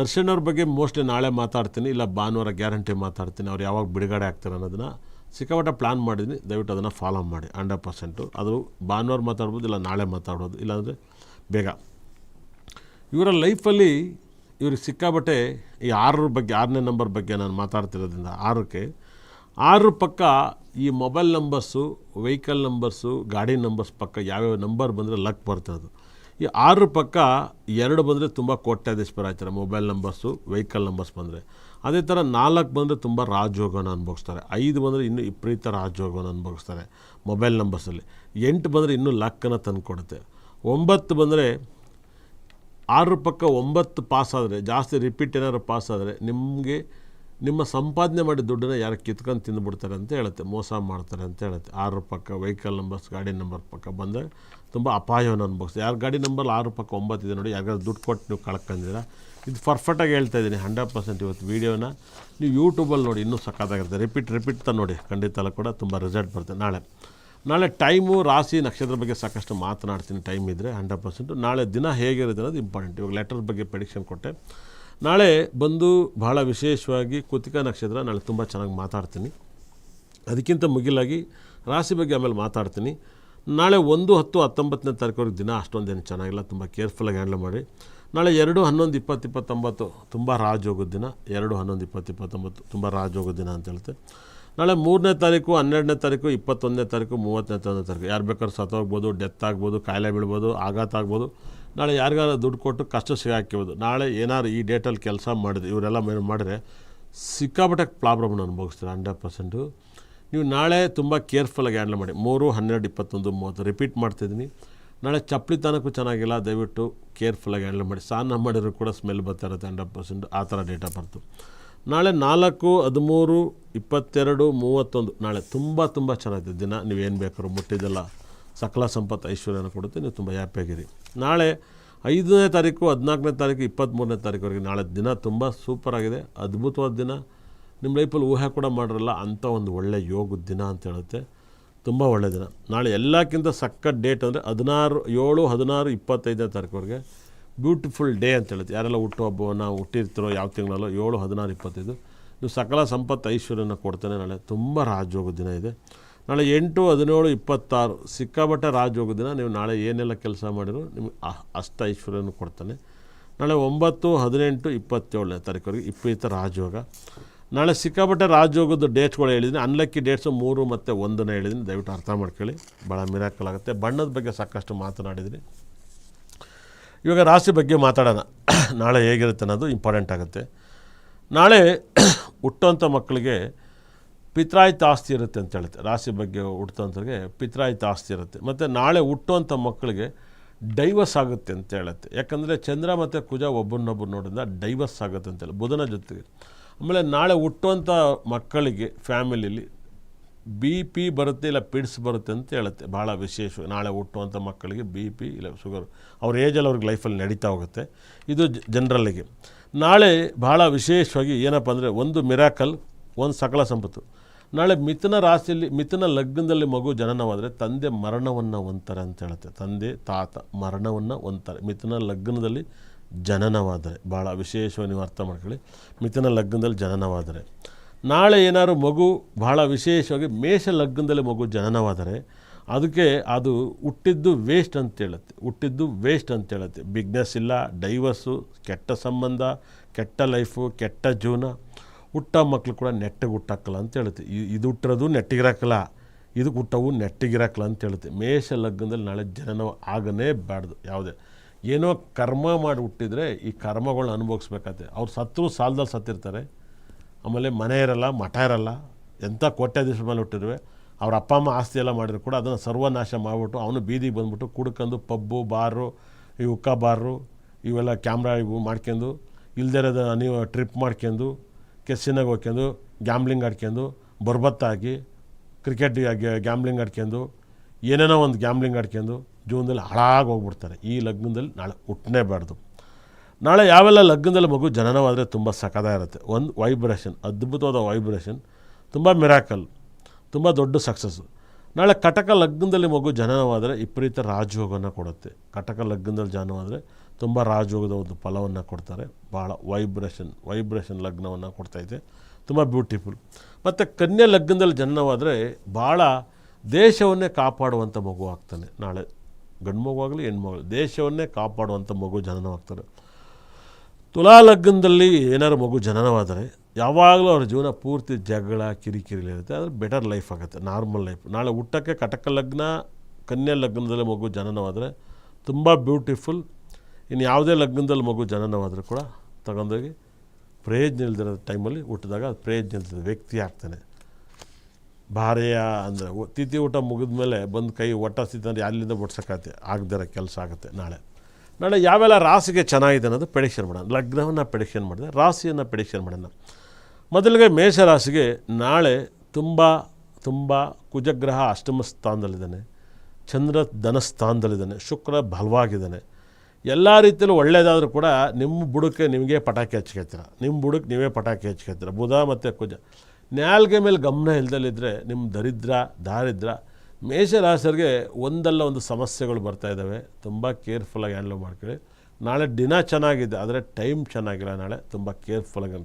ದರ್ಶನ್ ಅವ್ರ ಬಗ್ಗೆ ಮೋಸ್ಟ್ಲಿ ನಾಳೆ ಮಾತಾಡ್ತೀನಿ, ಇಲ್ಲ ಭಾನುವಾರ ಗ್ಯಾರಂಟಿ ಮಾತಾಡ್ತೀನಿ. ಅವ್ರು ಯಾವಾಗ ಬಿಡುಗಡೆ ಆಗ್ತಾರೆ ಅನ್ನೋದನ್ನು ಸಿಕ್ಕಾಪಟ್ಟೆ ಪ್ಲ್ಯಾನ್ ಮಾಡಿದ್ದೀನಿ ದಯವಿಟ್ಟು ಅದನ್ನು ಫಾಲೋ ಮಾಡಿ. ಹಂಡ್ರೆಡ್ ಪರ್ಸೆಂಟು ಅದು ಭಾನುವಾರ ಮಾತಾಡ್ಬೋದು, ಇಲ್ಲ ನಾಳೆ ಮಾತಾಡ್ಬೋದು, ಇಲ್ಲಾಂದರೆ ಬೇಗ. ಇವರ ಲೈಫಲ್ಲಿ ಇವ್ರಿಗೆ ಸಿಕ್ಕಾಬಟ್ಟೆ ಈ ಆರರ ಬಗ್ಗೆ, ಆರನೇ ನಂಬರ್ ಬಗ್ಗೆ ನಾನು ಮಾತಾಡ್ತಿರೋದ್ರಿಂದ ಆರಕ್ಕೆ ಆರು ಪಕ್ಕ ಈ ಮೊಬೈಲ್ ನಂಬರ್ಸು ವೆಹಿಕಲ್ ನಂಬರ್ಸು ಗಾಡಿ ನಂಬರ್ಸ್ ಪಕ್ಕ ಯಾವ್ಯಾವ ನಂಬರ್ ಬಂದರೆ ಲಕ್ ಬರ್ತದೆ ಈ ಆರು ಪಕ್ಕ ಎರಡು ಬಂದರೆ ತುಂಬ ಕೋಟ್ಯಾಧೀಶ್ವರ ಆಯ್ತಾರೆ. ಮೊಬೈಲ್ ನಂಬರ್ಸು ವೆಹಿಕಲ್ ನಂಬರ್ಸ್ ಬಂದರೆ. ಅದೇ ಥರ ನಾಲ್ಕು ಬಂದರೆ ತುಂಬ ರಾಜಯೋಗನ ಅನುಭವಿಸ್ತಾರೆ. ಐದು ಬಂದರೆ ಇನ್ನೂ ವಿಪರೀತ ರಾಜಯೋಗನ ಅನುಭವಿಸ್ತಾರೆ ಮೊಬೈಲ್ ನಂಬರ್ಸಲ್ಲಿ. ಎಂಟು ಬಂದರೆ ಇನ್ನೂ ಲಕ್ಕನ್ನು ತಂದುಕೊಡುತ್ತೆ ಒಂಬತ್ತು ಬಂದರೆ ಆರು ಪಕ್ಕ ಒಂಬತ್ತು ಪಾಸ್ ಆದರೆ, ಜಾಸ್ತಿ ರಿಪೀಟ್ ಏನಾದ್ರು ಪಾಸ್ ಆದರೆ ನಿಮಗೆ, ನಿಮ್ಮ ಸಂಪಾದನೆ ಮಾಡಿದ ದುಡ್ಡನ್ನ ಯಾರು ಕಿತ್ಕೊಂಡು ತಿಂದುಬಿಡ್ತಾರೆ ಅಂತ ಹೇಳುತ್ತೆ, ಮೋಸ ಮಾಡ್ತಾರೆ ಅಂತ ಹೇಳುತ್ತೆ. ಆರು ಪಕ್ಕ ವೆಹಿಕಲ್ ನಂಬರ್ಸ್ ಗಾಡಿ ನಂಬರ್ ಪಕ್ಕ ಬಂದರೆ ತುಂಬ ಅಪಾಯವನ್ನು ಅನುಭವಿಸ್ತಾರೆ. ಯಾರು ಗಾಡಿ ನಂಬರ್ ಆರು ಪಕ್ಕ ಒಂಬತ್ತಿದೆ ನೋಡಿ, ಯಾರಿಗಾದ್ರು ದುಡ್ಡು ಕೊಟ್ಟು ನೀವು ಕಳ್ಕೊಂಡಿದ್ದೀರ ಇದು ಪರ್ಫೆಕ್ಟಾಗಿ ಹೇಳ್ತಾ ಇದ್ದೀನಿ, ಹಂಡ್ರೆಡ್ ಪರ್ಸೆಂಟ್ ಇವತ್ತು ವೀಡಿಯೋನ. ನೀವು ಯೂಟ್ಯೂಬಲ್ಲಿ ನೋಡಿ, ಇನ್ನೂ ಸಖತ್ತಾಗಿರುತ್ತೆ. ರಿಪೀಟ್ ರಿಪೀಟ್ ತ ನೋಡಿ, ಖಂಡಿತ ಕೂಡ ತುಂಬ ರಿಸಲ್ಟ್ ಬರುತ್ತೆ. ನಾಳೆ ನಾಳೆ ಟೈಮು ರಾಶಿ ನಕ್ಷತ್ರ ಬಗ್ಗೆ ಸಾಕಷ್ಟು ಮಾತನಾಡ್ತೀನಿ ಟೈಮ್ ಇದ್ದರೆ ಹಂಡ್ರೆಡ್ ಪರ್ಸೆಂಟು. ನಾಳೆ ದಿನ ಹೇಗಿರುತ್ತೆ ಅನ್ನೋದು ಇಂಪಾರ್ಟೆಂಟ್ ಇವಾಗ ಲೆಟರ್ ಬಗ್ಗೆ ಪ್ರೆಡಿಕ್ಷನ್ ಕೊಟ್ಟೆ. ನಾಳೆ ಬಂದು ಬಹಳ ವಿಶೇಷವಾಗಿ ಕುತಿಕ ನಕ್ಷತ್ರ ನಾಳೆ ತುಂಬ ಚೆನ್ನಾಗಿ ಮಾತಾಡ್ತೀನಿ. ಅದಕ್ಕಿಂತ ಮುಗಿಲಾಗಿ ರಾಶಿ ಬಗ್ಗೆ ಆಮೇಲೆ ಮಾತಾಡ್ತೀನಿ. ನಾಳೆ ಒಂದು ಹತ್ತು ಹತ್ತೊಂಬತ್ತನೇ ತಾರೀಕುವರೆಗೆ ದಿನ ಅಷ್ಟೊಂದೇನು ಚೆನ್ನಾಗಿಲ್ಲ, ತುಂಬ ಕೇರ್ಫುಲ್ಲಾಗಿ ಹ್ಯಾಂಡಲ್ ಮಾಡಿ. ನಾಳೆ ಎರಡು ಹನ್ನೊಂದು ಇಪ್ಪತ್ತು ಇಪ್ಪತ್ತೊಂಬತ್ತು, ತುಂಬ ರಾಜೋಗೋ ದಿನ. ಎರಡು ಹನ್ನೊಂದು ಇಪ್ಪತ್ತು ಇಪ್ಪತ್ತೊಂಬತ್ತು, ತುಂಬ ರಾಜೋಗದ ದಿನ ಅಂತ ಹೇಳ್ತೆ ನಾಳೆ ಮೂರನೇ ತಾರೀಕು, ಹನ್ನೆರಡನೇ ತಾರೀಕು, ಇಪ್ಪತ್ತೊಂದನೇ ತಾರೀಕು, ಮೂವತ್ತನೇ ತೊಂದನೇ ತಾರೀಕು. ಯಾರು ಬೇಕಾದ್ರೂ ಸತ್ತೋಗ್ಬೋದು ಡೆತ್ ಆಗ್ಬೋದು, ಕಾಯಿಲೆ ಬೀಳ್ಬೋದು, ಆಘಾತ ಆಗ್ಬೋದು. ನಾಳೆ ಯಾರಿಗಾರು ದುಡ್ಡು ಕೊಟ್ಟು ಕಷ್ಟ ಸಿಗಾಕಿಬೋದು ನಾಳೆ ಏನಾರು ಈ ಡೇಟಲ್ಲಿ ಕೆಲಸ ಮಾಡಿದ್ರೆ, ಇವರೆಲ್ಲ ಮೇಲೆ ಮಾಡಿದ್ರೆ, ಸಿಕ್ಕಾಪಟ್ಟೆ ಪ್ರಾಬ್ಲಮ್ನ ಅನುಭವಿಸ್ತಾರೆ ಹಂಡ್ರೆಡ್ ಪರ್ಸೆಂಟು ನೀವು ನಾಳೆ ತುಂಬ ಕೇರ್ಫುಲ್ಲಾಗಿ ಹ್ಯಾಂಡಲ್ ಮಾಡಿ. ಮೂರು, ಹನ್ನೆರಡು, ಇಪ್ಪತ್ತೊಂದು, ಮೂವತ್ತು ರಿಪೀಟ್ ಮಾಡ್ತಿದ್ದೀನಿ ನಾಳೆ ಚಪ್ಪಲಿ ತನಕೂ ಚೆನ್ನಾಗಿಲ್ಲ, ದಯವಿಟ್ಟು ಕೇರ್ಫುಲ್ಲಾಗಿ ಹ್ಯಾಂಡಲ್ ಮಾಡಿ. ಸ್ನಾನ ಮಾಡಿದ್ರು ಕೂಡ ಸ್ಮೆಲ್ ಬರ್ತಾ ಇರುತ್ತೆ ಹಂಡ್ರೆಡ್ ಪರ್ಸೆಂಟ್ ಆ ಥರ ಡೇಟಾ ಬರ್ತು. ನಾಳೆ ನಾಲ್ಕು, ಹದಿಮೂರು, ಇಪ್ಪತ್ತೆರಡು, ಮೂವತ್ತೊಂದು, ನಾಳೆ ತುಂಬ ತುಂಬ ಚೆನ್ನಾಗಿದೆ ದಿನ. ನೀವೇನು ಬೇಕಾದ್ರೂ ಮುಟ್ಟಿದ್ದೆಲ್ಲ ಸಕಲ ಸಂಪತ್ತು ಐಶ್ವರ್ಯನ ಕೊಡುತ್ತೆ. ನೀವು ತುಂಬ ಹ್ಯಾಪಿಯಾಗಿರಿ ನಾಳೆ ಐದನೇ ತಾರೀಕು, ಹದಿನಾಲ್ಕನೇ ತಾರೀಕು ಇಪ್ಪತ್ತ್ಮೂರನೇ ತಾರೀಕುವರೆಗೆ ನಾಳೆ ದಿನ ತುಂಬ ಸೂಪರಾಗಿದೆ ಅದ್ಭುತವಾದ ದಿನ. ನಿಮ್ಮ ಲೈಫಲ್ಲಿ ಊಹೆ ಕೂಡ ಮಾಡಿರಲ್ಲ, ಅಂಥ ಒಂದು ಒಳ್ಳೆಯ ಯೋಗದ ದಿನ ಅಂತ ಹೇಳುತ್ತೆ. ತುಂಬ ಒಳ್ಳೆಯ ದಿನ ನಾಳೆ ಎಲ್ಲಕ್ಕಿಂತ ಸಕ್ಕತ್ ಡೇಟ್ ಅಂದರೆ ಹದಿನಾರು, ಏಳು, ಹದಿನಾರು, ಇಪ್ಪತ್ತೈದನೇ ತಾರೀಕುವರೆಗೆ ಬ್ಯೂಟಿಫುಲ್ ಡೇ ಅಂತ ಹೇಳುತ್ತೆ. ಯಾರೆಲ್ಲ ಹುಟ್ಟುಹಬ್ಬವನ್ನು ಹುಟ್ಟಿರ್ತಿರೋ ಯಾವ ತಿಂಗಳಲ್ಲೋ ಏಳು, ಹದಿನಾರು, ಇಪ್ಪತ್ತೈದು, ನೀವು ಸಕಲ ಸಂಪತ್ತು ಐಶ್ವರ್ಯನ ಕೊಡ್ತಾನೆ ನಾಳೆ. ತುಂಬ ರಾಜೋಗ ದಿನ ಇದೆ. ನಾಳೆ ಎಂಟು, ಹದಿನೇಳು, ಇಪ್ಪತ್ತಾರು ಸಿಕ್ಕಾಬಟ್ಟೆ ರಾಜೋಗ ದಿನ. ನೀವು ನಾಳೆ ಏನೆಲ್ಲ ಕೆಲಸ ಮಾಡಿರೋ ನಿಮಗೆ ಅಷ್ಟ ಐಶ್ವರ್ಯನ ಕೊಡ್ತಾನೆ. ನಾಳೆ ಒಂಬತ್ತು, ಹದಿನೆಂಟು, ಇಪ್ಪತ್ತೇಳನೇ ತಾರೀಕುವರೆಗೆ ಇಪ್ಪತ್ತ ರಾಜಯೋಗ. ನಾಳೆ ಸಿಕ್ಕಾಪಟ್ಟೆ ರಾಜಯೋಗದ ಡೇಟ್ಸ್ಗಳು ಹೇಳಿದ್ದೀನಿ. ಅನ್ಲಕ್ಕಿ ಡೇಟ್ಸು ಮೂರು ಮತ್ತು ಒಂದನ್ನು ಹೇಳಿದ್ದೀನಿ. ದಯವಿಟ್ಟು ಅರ್ಥ ಮಾಡ್ಕೊಳ್ಳಿ. ಭಾಳ ಮಿರಾಕಲ್ ಆಗುತ್ತೆ. ಬಣ್ಣದ ಬಗ್ಗೆ ಸಾಕಷ್ಟು ಮಾತನಾಡಿದ್ದೀನಿ. ಇವಾಗ ರಾಶಿ ಬಗ್ಗೆ ಮಾತಾಡೋಣ. ನಾಳೆ ಹೇಗಿರುತ್ತೆ ಅನ್ನೋದು ಇಂಪಾರ್ಟೆಂಟ್ ಆಗುತ್ತೆ. ನಾಳೆ ಹುಟ್ಟುವಂಥ ಮಕ್ಕಳಿಗೆ ಪಿತ್ರಾಯಿತ ಆಸ್ತಿ ಇರುತ್ತೆ ಅಂತ ಹೇಳುತ್ತೆ. ರಾಶಿ ಬಗ್ಗೆ ಹುಟ್ಟುವಂಥವ್ರಿಗೆ ಪಿತ್ರಾಯಿತ ಆಸ್ತಿ ಇರುತ್ತೆ. ಮತ್ತು ನಾಳೆ ಹುಟ್ಟುವಂಥ ಮಕ್ಕಳಿಗೆ ಡೈವರ್ಸ್ ಆಗುತ್ತೆ ಅಂತ ಹೇಳುತ್ತೆ. ಯಾಕಂದರೆ ಚಂದ್ರ ಮತ್ತು ಕುಜ ಒಬ್ಬರನ್ನೊಬ್ಬರು ನೋಡಿದ ಡೈವರ್ಸ್ ಆಗುತ್ತೆ ಅಂತೇಳಿ ಬುಧನ ಜೊತೆಗೆ. ಆಮೇಲೆ ನಾಳೆ ಹುಟ್ಟುವಂಥ ಮಕ್ಕಳಿಗೆ ಫ್ಯಾಮಿಲಿಲಿ ಬಿ ಪಿ ಬರುತ್ತೆ ಇಲ್ಲ ಪಿಡ್ಸ್ ಬರುತ್ತೆ ಅಂತ ಹೇಳುತ್ತೆ. ಭಾಳ ವಿಶೇಷ ನಾಳೆ ಹುಟ್ಟುವಂಥ ಮಕ್ಕಳಿಗೆ ಬಿ ಪಿ ಇಲ್ಲ ಶುಗರ್ ಅವ್ರ ಏಜಲ್ಲಿ ಅವ್ರಿಗೆ ಲೈಫಲ್ಲಿ ನಡೀತಾ ಹೋಗುತ್ತೆ. ಇದು ಜನರಲ್ಲಿಗೆ ನಾಳೆ ಭಾಳ ವಿಶೇಷವಾಗಿ ಏನಪ್ಪ ಅಂದರೆ ಒಂದು ಮಿರಾಕಲ್, ಒಂದು ಸಕಲ ಸಂಪತ್ತು. ನಾಳೆ ಮಿಥುನ ರಾಶಿಯಲ್ಲಿ, ಮಿಥುನ ಲಗ್ನದಲ್ಲಿ ಮಗು ಜನನವಾದರೆ ತಂದೆ ಮರಣವನ್ನು ಹೊಂತಾರೆ ಅಂತ ಹೇಳುತ್ತೆ. ತಂದೆ, ತಾತ ಮರಣವನ್ನು ಹೊಂತಾರೆ ಮಿಥುನ ಲಗ್ನದಲ್ಲಿ ಜನನವಾದರೆ. ಭಾಳ ವಿಶೇಷವಾಗಿ ನೀವು ಅರ್ಥ ಮಾಡ್ಕೊಳ್ಳಿ. ಮಿಥುನ ಲಗ್ನದಲ್ಲಿ ಜನನವಾದರೆ. ನಾಳೆ ಏನಾದ್ರು ಮಗು ಬಹಳ ವಿಶೇಷವಾಗಿ ಮೇಷ ಲಗ್ನದಲ್ಲಿ ಮಗು ಜನನವಾದರೆ, ಅದಕ್ಕೆ ಅದು ಹುಟ್ಟಿದ್ದು ವೇಸ್ಟ್ ಅಂತ ಹೇಳುತ್ತೆ. ಹುಟ್ಟಿದ್ದು ವೇಸ್ಟ್ ಅಂತ ಹೇಳುತ್ತೆ. ಬಿಗ್ನೆಸ್ ಇಲ್ಲ ಡೈವರ್ಸು ಕೆಟ್ಟ ಸಂಬಂಧ, ಕೆಟ್ಟ ಲೈಫು ಕೆಟ್ಟ ಜೀವನ. ಹುಟ್ಟ ಮಕ್ಕಳು ಕೂಡ ನೆಟ್ಟಿಗೆ ಹುಟ್ಟಾಕಲ್ಲ ಅಂತ ಹೇಳುತ್ತೆ. ಇದು ಹುಟ್ಟಿರೋದು ನೆಟ್ಟಿಗಿರಾಕಲ್ಲ ಇದಕ್ಕೆ ಹುಟ್ಟವು ನೆಟ್ಟಿಗಿರಾಕಲ್ಲ ಅಂತ ಹೇಳುತ್ತೆ. ಮೇಷ ಲಗ್ನದಲ್ಲಿ ನಾಳೆ ಜನನ ಆಗನೇ ಬ್ಯಾಡ್ದು. ಯಾವುದೇ ಏನೋ ಕರ್ಮ ಮಾಡಿ ಹುಟ್ಟಿದರೆ ಈ ಕರ್ಮಗಳನ್ನ ಅನುಭವಿಸ್ಬೇಕಾಗತ್ತೆ. ಅವ್ರು ಸತ್ರು ಸಾಲದಲ್ಲಿ ಸತ್ತಿರ್ತಾರೆ. ಆಮೇಲೆ ಮನೆ ಇರಲ್ಲ, ಮಠ ಇರಲ್ಲ ಎಂಥ ಕೋಟ್ಯಾಧೀಶ ಮೇಲೆ ಹುಟ್ಟಿರುವೆ, ಅವ್ರ ಅಪ್ಪ, ಅಮ್ಮ ಆಸ್ತಿ ಎಲ್ಲ ಮಾಡಿದ್ರು ಕೂಡ ಅದನ್ನು ಸರ್ವನಾಶ ಮಾಡಿಬಿಟ್ಟು ಅವನು ಬೀದಿಗೆ ಬಂದ್ಬಿಟ್ಟು ಕುಡ್ಕೊಂಡು ಪಬ್ಬು, ಬಾರು, ಈ ಉಕ್ಕ ಬಾರು, ಇವೆಲ್ಲ ಕ್ಯಾಮ್ರಾ ಇವು ಮಾಡ್ಕೊಂಡು ಇಲ್ದಿರೋದ ನೀವು ಟ್ರಿಪ್ ಮಾಡ್ಕೊಂಡು ಕೆಸ್ಸಿನಾಗ ಹೋಗ್ಕೊಂಡು ಗ್ಯಾಮ್ಲಿಂಗ್ ಆಡ್ಕೊಂಡು, ಬರ್ಬತ್ತಾಗಿ, ಕ್ರಿಕೆಟ್ ಗ್ಯಾಮ್ಲಿಂಗ್ ಆಡ್ಕೊಂಡು, ಏನೇನೋ ಒಂದು ಗ್ಯಾಮ್ಲಿಂಗ್ ಆಡ್ಕೊಂಡು ಜೀವನದಲ್ಲಿ ಹಾಳಾಗಿ ಹೋಗ್ಬಿಡ್ತಾರೆ ಈ ಲಗ್ನದಲ್ಲಿ ನಾಳೆ ಹುಟ್ಟನೇಬಾರ್ದು ನಾಳೆ ಯಾವೆಲ್ಲ ಲಗ್ನದಲ್ಲಿ ಮಗು ಜನನವಾದರೆ ತುಂಬ ಸಕದ ಇರುತ್ತೆ. ಒಂದು ವೈಬ್ರೇಷನ್ ಅದ್ಭುತವಾದ ವೈಬ್ರೇಷನ್ ತುಂಬ ಮಿರಾಕಲ್ ತುಂಬ ದೊಡ್ಡ ಸಕ್ಸಸ್ಸು ನಾಳೆ ಕಟಕ ಲಗ್ನದಲ್ಲಿ ಮಗು ಜನನವಾದರೆ ವಿಪರೀತ ರಾಜಯೋಗವನ್ನು ಕೊಡುತ್ತೆ. ಕಟಕ ಲಗ್ನದಲ್ಲಿ ಜನನವಾದರೆ ತುಂಬ ರಾಜಯೋಗದ ಒಂದು ಫಲವನ್ನು ಕೊಡ್ತಾರೆ. ಭಾಳ ವೈಬ್ರೇಷನ್ ವೈಬ್ರೇಷನ್ ಲಗ್ನವನ್ನು ಕೊಡ್ತಾಯಿದೆ ತುಂಬ ಬ್ಯೂಟಿಫುಲ್ ಮತ್ತು ಕನ್ಯಾ ಲಗ್ನದಲ್ಲಿ ಜನನವಾದರೆ ಭಾಳ ದೇಶವನ್ನೇ ಕಾಪಾಡುವಂಥ ಮಗು ಆಗ್ತಾನೆ. ನಾಳೆ ಗಂಡು ಮಗು ಆಗಲಿ ಹೆಣ್ಮಗು ಆಗಲಿ ದೇಶವನ್ನೇ ಕಾಪಾಡುವಂಥ ಮಗು ಜನನವಾಗ್ತಾರೆ. ತುಲಾ ಲಗ್ನದಲ್ಲಿ ಏನಾದ್ರು ಮಗು ಜನನವಾದರೆ ಯಾವಾಗಲೂ ಅವ್ರ ಜೀವನ ಪೂರ್ತಿ ಜಗಳ ಕಿರಿಕಿರಿಲಿರುತ್ತೆ ಆದರೆ ಬೆಟರ್ ಲೈಫ್ ಆಗುತ್ತೆ ನಾರ್ಮಲ್ ಲೈಫ್ ನಾಳೆ ಊಟಕ್ಕೆ ಕಟಕ ಲಗ್ನ, ಕನ್ಯಾ ಲಗ್ನದಲ್ಲಿ ಮಗು ಜನನವಾದರೆ ತುಂಬ ಬ್ಯೂಟಿಫುಲ್ ಇನ್ನು ಯಾವುದೇ ಲಗ್ನದಲ್ಲಿ ಮಗು ಜನನವಾದರೂ ಕೂಡ ತಗೊಂಡೋಗಿ ಪ್ರಯೋಜನ ಇಲ್ದಿರೋ ಟೈಮಲ್ಲಿ ಹುಟ್ಟಿದಾಗ ಅದು ಪ್ರಯೋಜನ ಇಲ್ದಿರೋ ವ್ಯಕ್ತಿ ಆಗ್ತಾನೆ. ಭಾರ್ಯ ಅಂದರೆ ತಿಥಿ ಊಟ ಮುಗಿದ ಮೇಲೆ ಬಂದು ಕೈ ಒಟ್ಟ ಸ್ಥಿತಿ ಅಲ್ಲಿಂದ ಬಡ್ಸೋಕ್ಕಾಗತ್ತೆ ಆಗದಿರೋ ಕೆಲಸ ಆಗುತ್ತೆ ನಾಳೆ. ನಾಳೆ ಯಾವೆಲ್ಲ ರಾಸಿಗೆ ಚೆನ್ನಾಗಿದೆ ಅನ್ನೋದು ಪ್ರೆಡಿಕ್ಷನ್ ಮಾಡೋಣ. ಲಗ್ನವನ್ನು ಪ್ರೆಡಿಕ್ಷನ್ ಮಾಡಿದೆ ರಾಸಿಯನ್ನು ಪ್ರೆಡಿಕ್ಷನ್ ಮಾಡೋಣ. ಮೊದಲಿಗೆ ಮೇಷರಾಶಿಗೆ ನಾಳೆ ತುಂಬ ತುಂಬ ಕುಜಗ್ರಹ ಅಷ್ಟಮ ಸ್ಥಾನದಲ್ಲಿದ್ದಾನೆ. ಚಂದ್ರ ಧನಸ್ಥಾನದಲ್ಲಿದ್ದಾನೆ ಶುಕ್ರ ಬಲವಾಗಿದ್ದಾನೆ. ಎಲ್ಲ ರೀತಿಯಲ್ಲೂ ಒಳ್ಳೆಯದಾದರೂ ಕೂಡ ನಿಮ್ಮ ಬುಡಕ್ಕೆ ನಿಮಗೆ ಪಟಾಕಿ ಹಚ್ಕೊತೀರ ನಿಮ್ಮ ಬುಡಕ್ಕೆ ನೀವೇ ಪಟಾಕಿ ಹಚ್ಕೊತೀರ ಬುಧ ಮತ್ತು ಕುಜ. ನ್ಯಾಲ್ಗೆ ಮೇಲೆ ಗಮನ ಇಲ್ದಲ್ಲಿದ್ದರೆ ನಿಮ್ಮ ದರಿದ್ರ, ದಾರಿದ್ರ ಮೇಷರಾಶರಿಗೆ ಒಂದಲ್ಲ ಒಂದು ಸಮಸ್ಯೆಗಳು ಬರ್ತಾ ಇದ್ದಾವೆ ತುಂಬ ಕೇರ್ಫುಲ್ಲಾಗಿ ಹ್ಯಾಂಡಲ್ ಮಾಡ್ಕೊಳ್ಳಿ. ನಾಳೆ ದಿನ ಚೆನ್ನಾಗಿದೆ, ಆದರೆ ಟೈಮ್ ಚೆನ್ನಾಗಿಲ್ಲ ನಾಳೆ. ತುಂಬ ಕೇರ್ಫುಲ್ಲಾಗಿ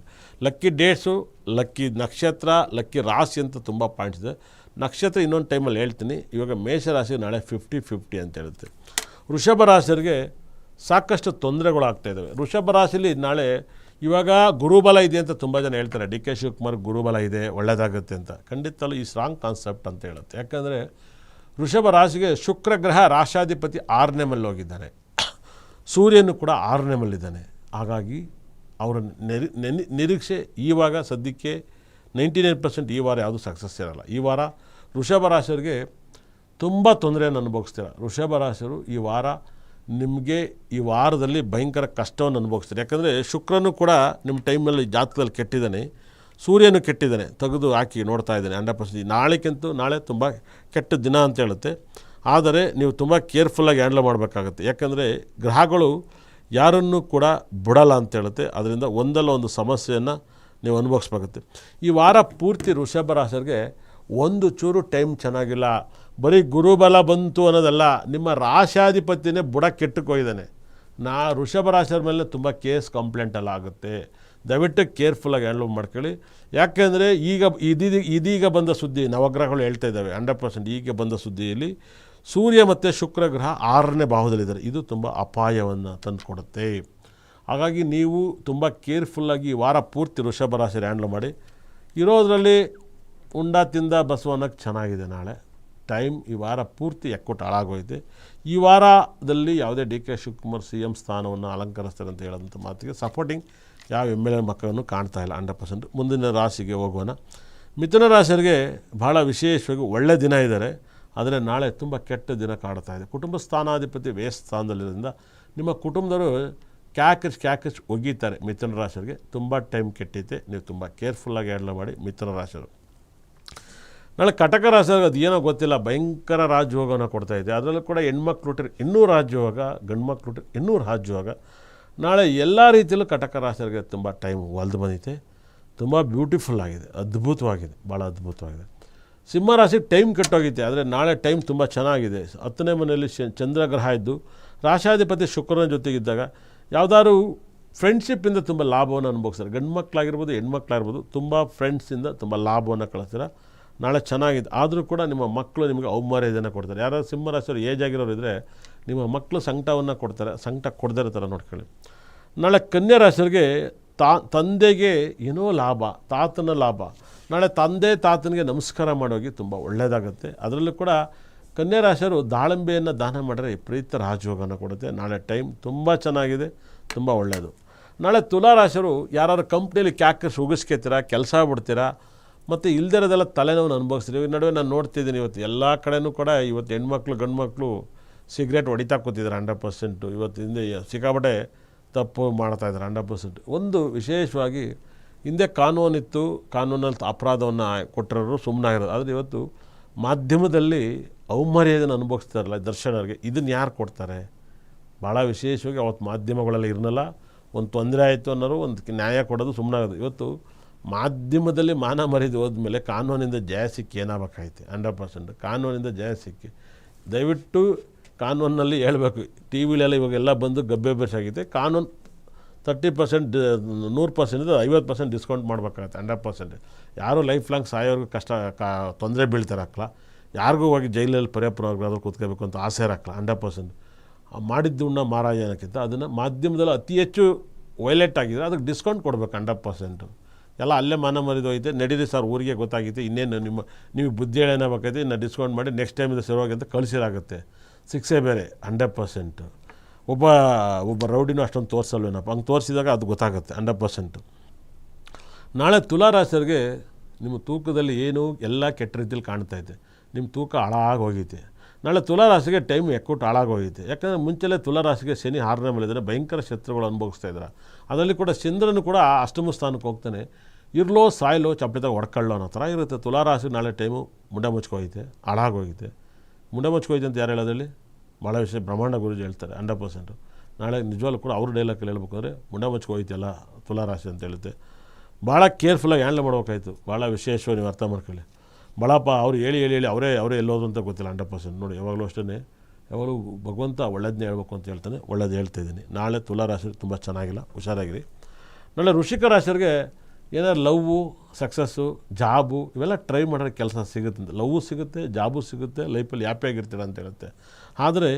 ಲಕ್ಕಿ ಡೇಟ್ಸು ಲಕ್ಕಿ ನಕ್ಷತ್ರ ಲಕ್ಕಿ ರಾಶಿ ಅಂತ ತುಂಬ ಪಾಯಿಂಟ್ಸ್ ಇದೆ. ನಕ್ಷತ್ರ ಇನ್ನೊಂದು ಟೈಮಲ್ಲಿ ಹೇಳ್ತೀನಿ. ಇವಾಗ ಮೇಷರಾಶಿ ನಾಳೆ ಫಿಫ್ಟಿ ಫಿಫ್ಟಿ ಅಂತ ಹೇಳುತ್ತೆ. ವೃಷಭ ರಾಶಿಯರಿಗೆ ಸಾಕಷ್ಟು ತೊಂದರೆಗಳು ಆಗ್ತಾಯಿದ್ದಾವೆ ವೃಷಭ ರಾಶಿಲಿ ನಾಳೆ ಇವಾಗ ಗುರುಬಲ ಇದೆ ಅಂತ ತುಂಬ ಜನ ಹೇಳ್ತಾರೆ. ಡಿ ಕೆ ಶಿವಕುಮಾರ್ ಗುರುಬಲ ಇದೆ ಒಳ್ಳೆಯದಾಗುತ್ತೆ ಅಂತ. ಖಂಡಿತಲ್ಲೂ ಈ ಸ್ಟ್ರಾಂಗ್ ಕಾನ್ಸೆಪ್ಟ್ ಅಂತ ಹೇಳುತ್ತೆ. ಯಾಕಂದರೆ ವೃಷಭ ರಾಶಿಗೆ ಶುಕ್ರ ಗ್ರಹ ರಾಶಾಧಿಪತಿ ಆರನೇ ಮಲ್ಲಿ ಹೋಗಿದ್ದಾನೆ ಸೂರ್ಯನು ಕೂಡ ಆರನೇ ಮಲ್ಲಿದ್ದಾನೆ. ಹಾಗಾಗಿ ಅವರ ನೆರಿ ನಿರೀಕ್ಷೆ ಈವಾಗ ಸದ್ಯಕ್ಕೆ ನೈಂಟಿ ನೈನ್ ಪರ್ಸೆಂಟ್ ಈ ವಾರ ಯಾವುದೂ ಸಕ್ಸಸ್ ಇರಲ್ಲ. ಈ ವಾರ ವೃಷಭ ರಾಶಿಯವರಿಗೆ ತುಂಬ ತೊಂದರೆಯನ್ನು ಅನುಭವಿಸ್ತೀರ. ವೃಷಭ ರಾಶಿಯವರು ಈ ವಾರ ನಿಮಗೆ ಈ ವಾರದಲ್ಲಿ ಭಯಂಕರ ಕಷ್ಟವನ್ನು ಅನುಭವಿಸ್ತೀರಿ. ಯಾಕಂದರೆ ಶುಕ್ರನು ಕೂಡ ನಿಮ್ಮ ಟೈಮಲ್ಲಿ ಜಾತಕದಲ್ಲಿ ಕೆಟ್ಟಿದ್ದಾನೆ. ಸೂರ್ಯನು ಕೆಟ್ಟಿದ್ದಾನೆ. ತೆಗೆದು ಹಾಕಿ ನೋಡ್ತಾ ಇದ್ದಾನೆ ಹಂಡ್ರೆಡ್ ಪರ್ಸೆಂಟ್ ನಾಳೆಗಿಂತೂ ನಾಳೆ ತುಂಬ ಕೆಟ್ಟ ದಿನ ಅಂತ ಹೇಳುತ್ತೆ. ಆದರೆ ನೀವು ತುಂಬ ಕೇರ್ಫುಲ್ಲಾಗಿ ಹ್ಯಾಂಡಲ್ ಮಾಡಬೇಕಾಗತ್ತೆ. ಯಾಕಂದರೆ ಗ್ರಹಗಳು ಯಾರನ್ನೂ ಕೂಡ ಬಿಡಲ್ಲ ಅಂತ ಹೇಳುತ್ತೆ. ಅದರಿಂದ ಒಂದಲ್ಲ ಒಂದು ಸಮಸ್ಯೆಯನ್ನು ನೀವು ಅನುಭವಿಸ್ಬೇಕಾಗುತ್ತೆ. ಈ ವಾರ ಪೂರ್ತಿ ಋಷಭ ರಾಶಿಯರಿಗೆ ಒಂದು ಚೂರು ಟೈಮ್ ಚೆನ್ನಾಗಿಲ್ಲ. ಬರೀ ಗುರುಬಲ ಬಂತು ಅನ್ನೋದಲ್ಲ, ನಿಮ್ಮ ರಾಶಾಧಿಪತಿನೇ ಬುಡ ಕೆಟ್ಟಕ್ಕೋಗಿದ್ದಾನೆ ನಾ ಋಷಭ ರಾಶಿಯವ್ರ ಮೇಲೆ ತುಂಬ ಕೇಸ್ ಕಂಪ್ಲೇಂಟ್ ಎಲ್ಲ ಆಗುತ್ತೆ. ದಯವಿಟ್ಟು ಕೇರ್ಫುಲ್ಲಾಗಿ ಹ್ಯಾಂಡ್ಲ್ ಮಾಡ್ಕೊಳ್ಳಿ. ಯಾಕೆಂದರೆ ಈಗ ಇದೀಗ ಇದೀಗ ಬಂದ ಸುದ್ದಿ, ನವಗ್ರಹಗಳು ಹೇಳ್ತಾ ಇದ್ದಾವೆ, ಹಂಡ್ರೆಡ್ ಪರ್ಸೆಂಟ್ ಈಗ ಬಂದ ಸುದ್ದಿಯಲ್ಲಿ. ಸೂರ್ಯ ಮತ್ತು ಶುಕ್ರ ಗ್ರಹ ಆರನೇ ಭಾವದಲ್ಲಿದ್ದಾರೆ ಇದು ತುಂಬ ಅಪಾಯವನ್ನು ತಂದುಕೊಡುತ್ತೆ. ಹಾಗಾಗಿ ನೀವು ತುಂಬ ಕೇರ್ಫುಲ್ಲಾಗಿ ವಾರ ಪೂರ್ತಿ ಋಷಭ ರಾಶಿ ಹ್ಯಾಂಡ್ಲ್ ಮಾಡಿ. ಇರೋದರಲ್ಲಿ ಉಂಡ ತಿಂದ ಬಸವನಕ್ಕೆ ಚೆನ್ನಾಗಿದೆ ನಾಳೆ. ಟೈಮ್ ಈ ವಾರ ಪೂರ್ತಿ ಎಕ್ಕೊಟ್ಟು ಹಾಳಾಗೋಯ್ತೆ ಈ ವಾರದಲ್ಲಿ ಯಾವುದೇ D K Shivakumar C M ಸ್ಥಾನವನ್ನು ಅಲಂಕರಿಸ್ತಾರೆ ಅಂತ ಹೇಳೋಂಥ ಮಾತಿಗೆ ಸಪೋರ್ಟಿಂಗ್ ಯಾವ ಎಂ ಎಲ್ ಎ ಮಕ್ಕಳನ್ನು ಕಾಣ್ತಾ ಇಲ್ಲ ಹಂಡ್ರೆಡ್ ಪರ್ಸೆಂಟ್. ಮುಂದಿನ ರಾಶಿಗೆ ಹೋಗೋಣ. ಮಿಥುನ ರಾಶಿಯರಿಗೆ ಭಾಳ ವಿಶೇಷವಾಗಿ ಒಳ್ಳೆ ದಿನ ಇದ್ದಾರೆ. ಆದರೆ ನಾಳೆ ತುಂಬ ಕೆಟ್ಟ ದಿನ ಕಾಡ್ತಾ ಇದೆ. ಕುಟುಂಬ ಸ್ಥಾನಾಧಿಪತಿ ವ್ಯಯ ಸ್ಥಾನದಲ್ಲಿರೋದ್ರಿಂದ ನಿಮ್ಮ ಕುಟುಂಬದವರು ಕ್ಯಾಕಚ್ ಕ್ಯಾಕಚ್ ಒಗೀತಾರೆ ಮಿಥುನ ರಾಶಿಯರಿಗೆ. ತುಂಬ ಟೈಮ್ ಕೆಟ್ಟೈತೆ ನೀವು ತುಂಬ ಕೇರ್ಫುಲ್ಲಾಗಿ ಹ್ಯಾಂಡಲ್ ಮಾಡಿ ಮಿಥುನ ರಾಶಿಯವರು. ನಾಳೆ ಕಟಕ ರಾಶಿಯವ್ರಿಗೆ ಅದು ಏನೋ ಗೊತ್ತಿಲ್ಲ, ಭಯಂಕರ ರಾಜ್ಯೋಗವನ್ನು ಕೊಡ್ತಾ ಇದೆ. ಅದರಲ್ಲೂ ಕೂಡ ಹೆಣ್ಮಕ್ಳು ಹುಟ್ಟಿದ್ರೆ ಇನ್ನೂ ರಾಜಯೋಗ, ಗಂಡ್ಮಕ್ಳು ಹುಟ್ಟಿದ್ರೆ ಇನ್ನೂ ರಾಜಯೋಗ. ನಾಳೆ ಎಲ್ಲ ರೀತಿಯಲ್ಲೂ ಕಟಕ ರಾಶಿಯವ್ರಿಗೆ ತುಂಬ ಟೈಮ್ ಒಲ್ದು ಬಂದೈತೆ. ತುಂಬ ಬ್ಯೂಟಿಫುಲ್ ಆಗಿದೆ, ಅದ್ಭುತವಾಗಿದೆ ಭಾಳ ಅದ್ಭುತವಾಗಿದೆ. ಸಿಂಹರಾಶಿ ಟೈಮ್ ಕೆಟ್ಟೋಗಿದೆ ಆದರೆ ನಾಳೆ ಟೈಮ್ ತುಂಬ ಚೆನ್ನಾಗಿದೆ. ಹತ್ತನೇ ಮನೆಯಲ್ಲಿ ಚಂದ್ರಗ್ರಹ ಇದ್ದು ರಾಶಾಧಿಪತಿ ಶುಕ್ರನ ಜೊತೆಗಿದ್ದಾಗ ಯಾವುದಾದ್ರು ಫ್ರೆಂಡ್ಶಿಪ್ಪಿಂದ ತುಂಬ ಲಾಭವನ್ನು ಅನುಭವಿಸ್ತಾರೆ. ಗಂಡು ಮಕ್ಕಳಾಗಿರ್ಬೋದು ಹೆಣ್ಮಕ್ಳಾಗಿರ್ಬೋದು, ತುಂಬ ಫ್ರೆಂಡ್ಸಿಂದ ತುಂಬ ಲಾಭವನ್ನು ಕಳಿಸ್ತೀರ. ನಾಳೆ ಚೆನ್ನಾಗಿದೆ. ಆದರೂ ಕೂಡ ನಿಮ್ಮ ಮಕ್ಕಳು ನಿಮಗೆ ಔಮಾರ್ಯದನ್ನು ಕೊಡ್ತಾರೆ. ಯಾರು ಸಿಂಹರಾಶಿಯವರು ಏಜ್ ಆಗಿರೋರು ಇದ್ದರೆ ನಿಮ್ಮ ಮಕ್ಕಳು ಸಂಕಟವನ್ನು ಕೊಡ್ತಾರೆ, ಸಂಕಟ ಕೊಡದೇ ಇರೋ ಥರ ನೋಡ್ಕೊಳ್ಳಿ ನಾಳೆ ಕನ್ಯಾ ರಾಶಿಯವರಿಗೆ ತಾ, ತಂದೆಗೆ ಏನೋ ಲಾಭ, ತಾತನ ಲಾಭ. ನಾಳೆ ತಂದೆ, ತಾತನಿಗೆ ನಮಸ್ಕಾರ ಮಾಡೋಗಿ ತುಂಬ ಒಳ್ಳೆಯದಾಗುತ್ತೆ ಅದರಲ್ಲೂ ಕೂಡ ಕನ್ಯಾ ರಾಶಿಯವರು ದಾಳಿಂಬೆಯನ್ನು ದಾನ ಮಾಡಿದ್ರೆ ಪ್ರೀತ ರಾಜಯೋಗನ ಕೊಡುತ್ತೆ. ನಾಳೆ ಟೈಮ್ ತುಂಬ ಚೆನ್ನಾಗಿದೆ, ತುಂಬ ಒಳ್ಳೆಯದು ನಾಳೆ ತುಲಾ ರಾಶಿಯವರು ಯಾರು ಕಂಪ್ನಿಯಲ್ಲಿ ಕ್ಯಾಕರ್ಸ್ ಉಗಿಸ್ಕೊತೀರಾ, ಕೆಲಸ ಬಿಡ್ತೀರಾ ಮತ್ತು ಇಲ್ದಿರೋದೆಲ್ಲ ತಲೆನೋವು ಅನುಭವಿಸ್ತೀವಿ ನಡುವೆ ನಾನು ನೋಡ್ತಿದ್ದೀನಿ ಇವತ್ತು ಎಲ್ಲ ಕಡೆನೂ ಕೂಡ ಇವತ್ತು ಹೆಣ್ಮಕ್ಳು ಗಂಡು ಮಕ್ಕಳು ಸಿಗರೇಟ್ ಹೊಡಿತಾ ಕೂತಿದ್ದಾರೆ ಹಂಡ್ರೆಡ್ ಪರ್ಸೆಂಟು ಇವತ್ತು ಹಿಂದೆ ಸಿಕ್ಕಾಪಟ್ಟೆ ತಪ್ಪು ಮಾಡ್ತಾ ಇದ್ದಾರೆ ಹಂಡ್ರೆಡ್ ಪರ್ಸೆಂಟ್ ಒಂದು ವಿಶೇಷವಾಗಿ ಹಿಂದೆ ಕಾನೂನಿತ್ತು, ಕಾನೂನಲ್ಲಿ ಅಪರಾಧವನ್ನು ಕೊಟ್ಟಿರೋರು ಸುಮ್ಮನಾಗಿರೋದು ಆದರೆ ಇವತ್ತು ಮಾಧ್ಯಮದಲ್ಲಿ ಅವಮರ್ಯಾದೆಯನ್ನು ಅನುಭವಿಸ್ತಾರಲ್ಲ ದರ್ಶನರಿಗೆ ಇದನ್ನು ಯಾರು ಕೊಡ್ತಾರೆ? ಭಾಳ ವಿಶೇಷವಾಗಿ ಅವತ್ತು ಮಾಧ್ಯಮಗಳೆಲ್ಲ ಇರಲಿಲ್ಲ ಒಂದು ತೊಂದರೆ ಆಯಿತು ಅನ್ನೋರು ಒಂದು ನ್ಯಾಯ ಕೊಡೋದು ಸುಮ್ಮನಾಗೋದು ಇವತ್ತು ಮಾಧ್ಯಮದಲ್ಲಿ ಮಾನ ಮರಿದು ಹೋದ್ಮೇಲೆ ಕಾನೂನಿಂದ ಜಯ ಸಿಕ್ಕಿ ಏನಾಗಬೇಕಾಯ್ತು? ಹಂಡ್ರೆಡ್ ಪರ್ಸೆಂಟ್ ಕಾನೂನಿಂದ ಜಯ ಸಿಕ್ಕಿ. ದಯವಿಟ್ಟು ಕಾನೂನಲ್ಲಿ ಹೇಳಬೇಕು. ಟಿ ವಿಲೆಲ್ಲ ಇವಾಗೆಲ್ಲ ಬಂದು ಗಬ್ಬೆ ಬೇಸಾಗಿದೆ ಕಾನೂನು ತರ್ಟಿ ಪರ್ಸೆಂಟ್ ನೂರು ಪರ್ಸೆಂಟ್ ಐವತ್ತು ಪರ್ಸೆಂಟ್ ಡಿಸ್ಕೌಂಟ್ ಮಾಡಬೇಕಾಗುತ್ತೆ ಹಂಡ್ರೆಡ್ ಪರ್ಸೆಂಟ್ ಯಾರು ಲೈಫ್ ಲಾಂಗ್ ಸಾಯೋರ್ಗೆ ಕಷ್ಟ, ಕಾ, ತೊಂದರೆ ಬೀಳ್ತಾರೆ ಹಾಕ್ಲ ಯಾರಿಗೂ ಹೋಗಿ ಜೈಲಲ್ಲಿ ಪರ್ಯಾಪುರವಾದ್ರೂ ಕೂತ್ಕೋಬೇಕು ಅಂತ ಆಸೆ ಇರಕ್ಕಲ್ಲ ಹಂಡ್ರೆಡ್ ಪರ್ಸೆಂಟ್ ಮಾಡಿದ್ದುಣ್ಣ ಮಾರಾಯ ಅನ್ನೋಕ್ಕಿಂತ ಅದನ್ನು ಮಾಧ್ಯಮದಲ್ಲಿ ಅತಿ ಹೆಚ್ಚು ವೈಲೆಟ್ ಆಗಿದ್ರೆ ಅದಕ್ಕೆ ಡಿಸ್ಕೌಂಟ್ ಕೊಡ್ಬೇಕು ಹಂಡ್ರೆಡ್ ಪರ್ಸೆಂಟು ಎಲ್ಲ ಅಲ್ಲೇ ಮಾನ ಮರಿದು ಹೋಯ್ತೆ. ನಡೀರಿ ಸರ್, ಊರಿಗೆ ಗೊತ್ತಾಗಿತ್ತು. ಇನ್ನೇನು ನಿಮ್ಮ, ನೀವು ಬುದ್ಧಿ ಹೇಳೇನಾಗಬೇಕೈತೆ ಇನ್ನು ಡಿಸ್ಕೌಂಟ್ ಮಾಡಿ ನೆಕ್ಸ್ಟ್ ಟೈಮಿಂದ ಶುರುವಾಗಿ ಅಂತ ಕಳಿಸಿರಾಗುತ್ತೆ. ಸಿಕ್ಸೇ ಬೇರೆ ಹಂಡ್ರೆಡ್ ಪರ್ಸೆಂಟು ಒಬ್ಬ ಒಬ್ಬ ರೌಡಿನೂ ಅಷ್ಟೊಂದು ತೋರಿಸಲ್ವೇನಪ್ಪ? ಹಂಗೆ ತೋರಿಸಿದಾಗ ಅದು ಗೊತ್ತಾಗುತ್ತೆ ಹಂಡ್ರೆಡ್ ಪರ್ಸೆಂಟು ನಾಳೆ ತುಲಾರಾಶರಿಗೆ ನಿಮ್ಮ ತೂಕದಲ್ಲಿ ಏನು ಎಲ್ಲ ಕೆಟ್ಟ ರೀತಿಯಲ್ಲಿ ಕಾಣ್ತಾ ಇದೆ. ನಿಮ್ಮ ತೂಕ ಹಾಳಾಗಿ ಹೋಗೈತೆ. ನಾಳೆ ತುಲಾರಾಶಿಗೆ ಟೈಮ್ ಎಕ್ಕುಟ್ಟು ಹಾಳಾಗಿ ಹೋಗೈತೆ. ಯಾಕಂದರೆ ಮುಂಚೆಲೆ ತುಲಾರಾಶಿಗೆ ಶನಿ ಹಾರನೇ ಇದ್ದರೆ ಭಯಂಕರ ಶತ್ರುಗಳು ಅನುಭವಿಸ್ತಾ ಇದ್ದಾರೆ ಅದರಲ್ಲಿ ಕೂಡ ಚಂದ್ರನು ಕೂಡ ಅಷ್ಟಮ ಸ್ಥಾನಕ್ಕೆ ಹೋಗ್ತಾನೆ. ಇರ್ಲೋ ಸಾಯ್ಲೋ ಚಪ್ಪಲಿದಾಗ ಹೊಡ್ಕೊಳ್ಳೋ ಅನ್ನೋ ಥರ ಇರುತ್ತೆ. ತುಲಾರಾಶಿ ನಾಳೆ ಟೈಮು ಮುಂಡೆ ಮುಚ್ಕೋಯ್ತೆ ಹಾಳಾಗೋಗೈತೆ ಮುಂಡೆ ಮುಚ್ಕೋಯ್ತೆ ಅಂತ ಯಾರು ಹೇಳೋದ್ರಲ್ಲಿ? ಭಾಳ ವಿಷಯ, ಬ್ರಹ್ಮಾಂಡ ಗುರುಜಿ ಹೇಳ್ತಾರೆ ಹಂಡ್ರೆಡ್ ಪರ್ಸೆಂಟು ನಾಳೆ ನಿಜವಾಗ್ಲೂ ಕೂಡ ಅವ್ರ ಡೈಲಾಗಲ್ಲಿ ಹೇಳ್ಬೇಕು ಮುಂಡೆ ಮುಚ್ಕೋಯ್ತಲ್ಲ ತುಲಾರಾಶಿ ಅಂತ ಹೇಳುತ್ತೆ. ಭಾಳ ಕೇರ್ಫುಲ್ಲಾಗಿ ಹ್ಯಾಂಡ್ಲ್ ಮಾಡ್ಬೇಕಾಯ್ತು. ಭಾಳ ವಿಶೇಷವಾಗಿ ನೀವು ಅರ್ಥ ಮಾಡ್ಕೊಳ್ಳಿ. ಭಾಳಪ್ಪ ಅವ್ರು ಹೇಳಿ ಹೇಳಿ ಹೇಳಿ ಅವರೇ ಅವರೇ ಎಲ್ಲೋದು ಅಂತ ಗೊತ್ತಿಲ್ಲ ಹಂಡ್ರೆಡ್ ಪರ್ಸೆಂಟ್ ನೋಡಿ, ಯಾವಾಗಲೂ ಅಷ್ಟೇ ಯಾವಾಗಲೂ ಭಗವಂತ ಒಳ್ಳೇದನ್ನೇ ಹೇಳ್ಬೇಕು ಅಂತ ಹೇಳ್ತಾನೆ, ಒಳ್ಳೇದು ಹೇಳ್ತಾ ಇದ್ದೀನಿ. ನಾಳೆ ತುಲಾ ರಾಶಿ ತುಂಬ ಚೆನ್ನಾಗಿಲ್ಲ, ಹುಷಾರಾಗಿರಿ. ನಾಳೆ ಋಷಿಕ ರಾಶಿಯವ್ರಿಗೆ ಏನಾದ್ರು ಲವ್ವು ಸಕ್ಸಸ್ಸು ಜಾಬು, ಇವೆಲ್ಲ ಟ್ರೈ ಮಾಡೋಕ್ಕೆ ಕೆಲಸ ಸಿಗುತ್ತೆ ಲವ್ವು ಸಿಗುತ್ತೆ, ಜಾಬು ಸಿಗುತ್ತೆ ಲೈಫಲ್ಲಿ ಹ್ಯಾಪಿಯಾಗಿರ್ತೀರ ಅಂತ ಹೇಳುತ್ತೆ. ಆದರೆ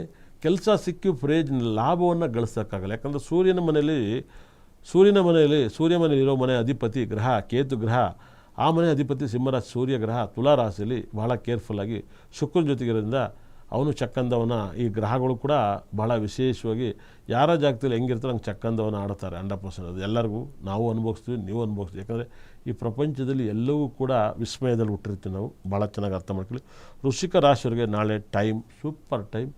ಕೆಲಸ ಸಿಕ್ಕಿ ಪ್ರಯೋಜನ ಲಾಭವನ್ನು ಗಳಿಸೋಕ್ಕಾಗಲ್ಲ. ಯಾಕಂದರೆ ಸೂರ್ಯನ ಮನೆಯಲ್ಲಿ ಸೂರ್ಯನ ಮನೆಯಲ್ಲಿ, ಸೂರ್ಯ ಮನೆಯಲ್ಲಿ ಇರೋ ಮನೆ ಅಧಿಪತಿ ಗ್ರಹ, ಕೇತು ಗ್ರಹ. ಆ ಮನೆ ಅಧಿಪತಿ ಸಿಂಹರಾಶಿ, ಸೂರ್ಯ ಗ್ರಹ ತುಲಾ ರಾಶಿಯಲ್ಲಿ ಬಹಳ ಕೇರ್ಫುಲ್ಲಾಗಿ ಶುಕ್ರನ ಜೊತೆಗಿರೋದ್ರಿಂದ ಅವನು ಚಕ್ಕಂದವನ. ಈ ಗ್ರಹಗಳು ಕೂಡ ಬಹಳ ವಿಶೇಷವಾಗಿ ಯಾರ ಜಾಗದಲ್ಲಿ ಹೆಂಗಿರ್ತಾರೆ ಹಂಗೆ ಚಕ್ಕಂದವನ ಆಡ್ತಾರೆ ಹಂಡ್ರೆಡ್ ಪರ್ಸೆಂಟ್ ಅದು ಎಲ್ಲರಿಗೂ ನಾವು ಅನುಭವಿಸ್ತೀವಿ, ನೀವು ಅನುಭವಿಸ್ತೀವಿ. ಯಾಕಂದರೆ ಈ ಪ್ರಪಂಚದಲ್ಲಿ ಎಲ್ಲವೂ ಕೂಡ ವಿಸ್ಮಯದಲ್ಲಿ ಹುಟ್ಟಿರ್ತೀವಿ ನಾವು. ಭಾಳ ಚೆನ್ನಾಗಿ ಅರ್ಥ ಮಾಡ್ಕೊಳ್ಳಿ. ಋಷಿಕ ರಾಶಿಯವರಿಗೆ ನಾಳೆ ಟೈಮ್, ಸೂಪರ್ ಟೈಮ್.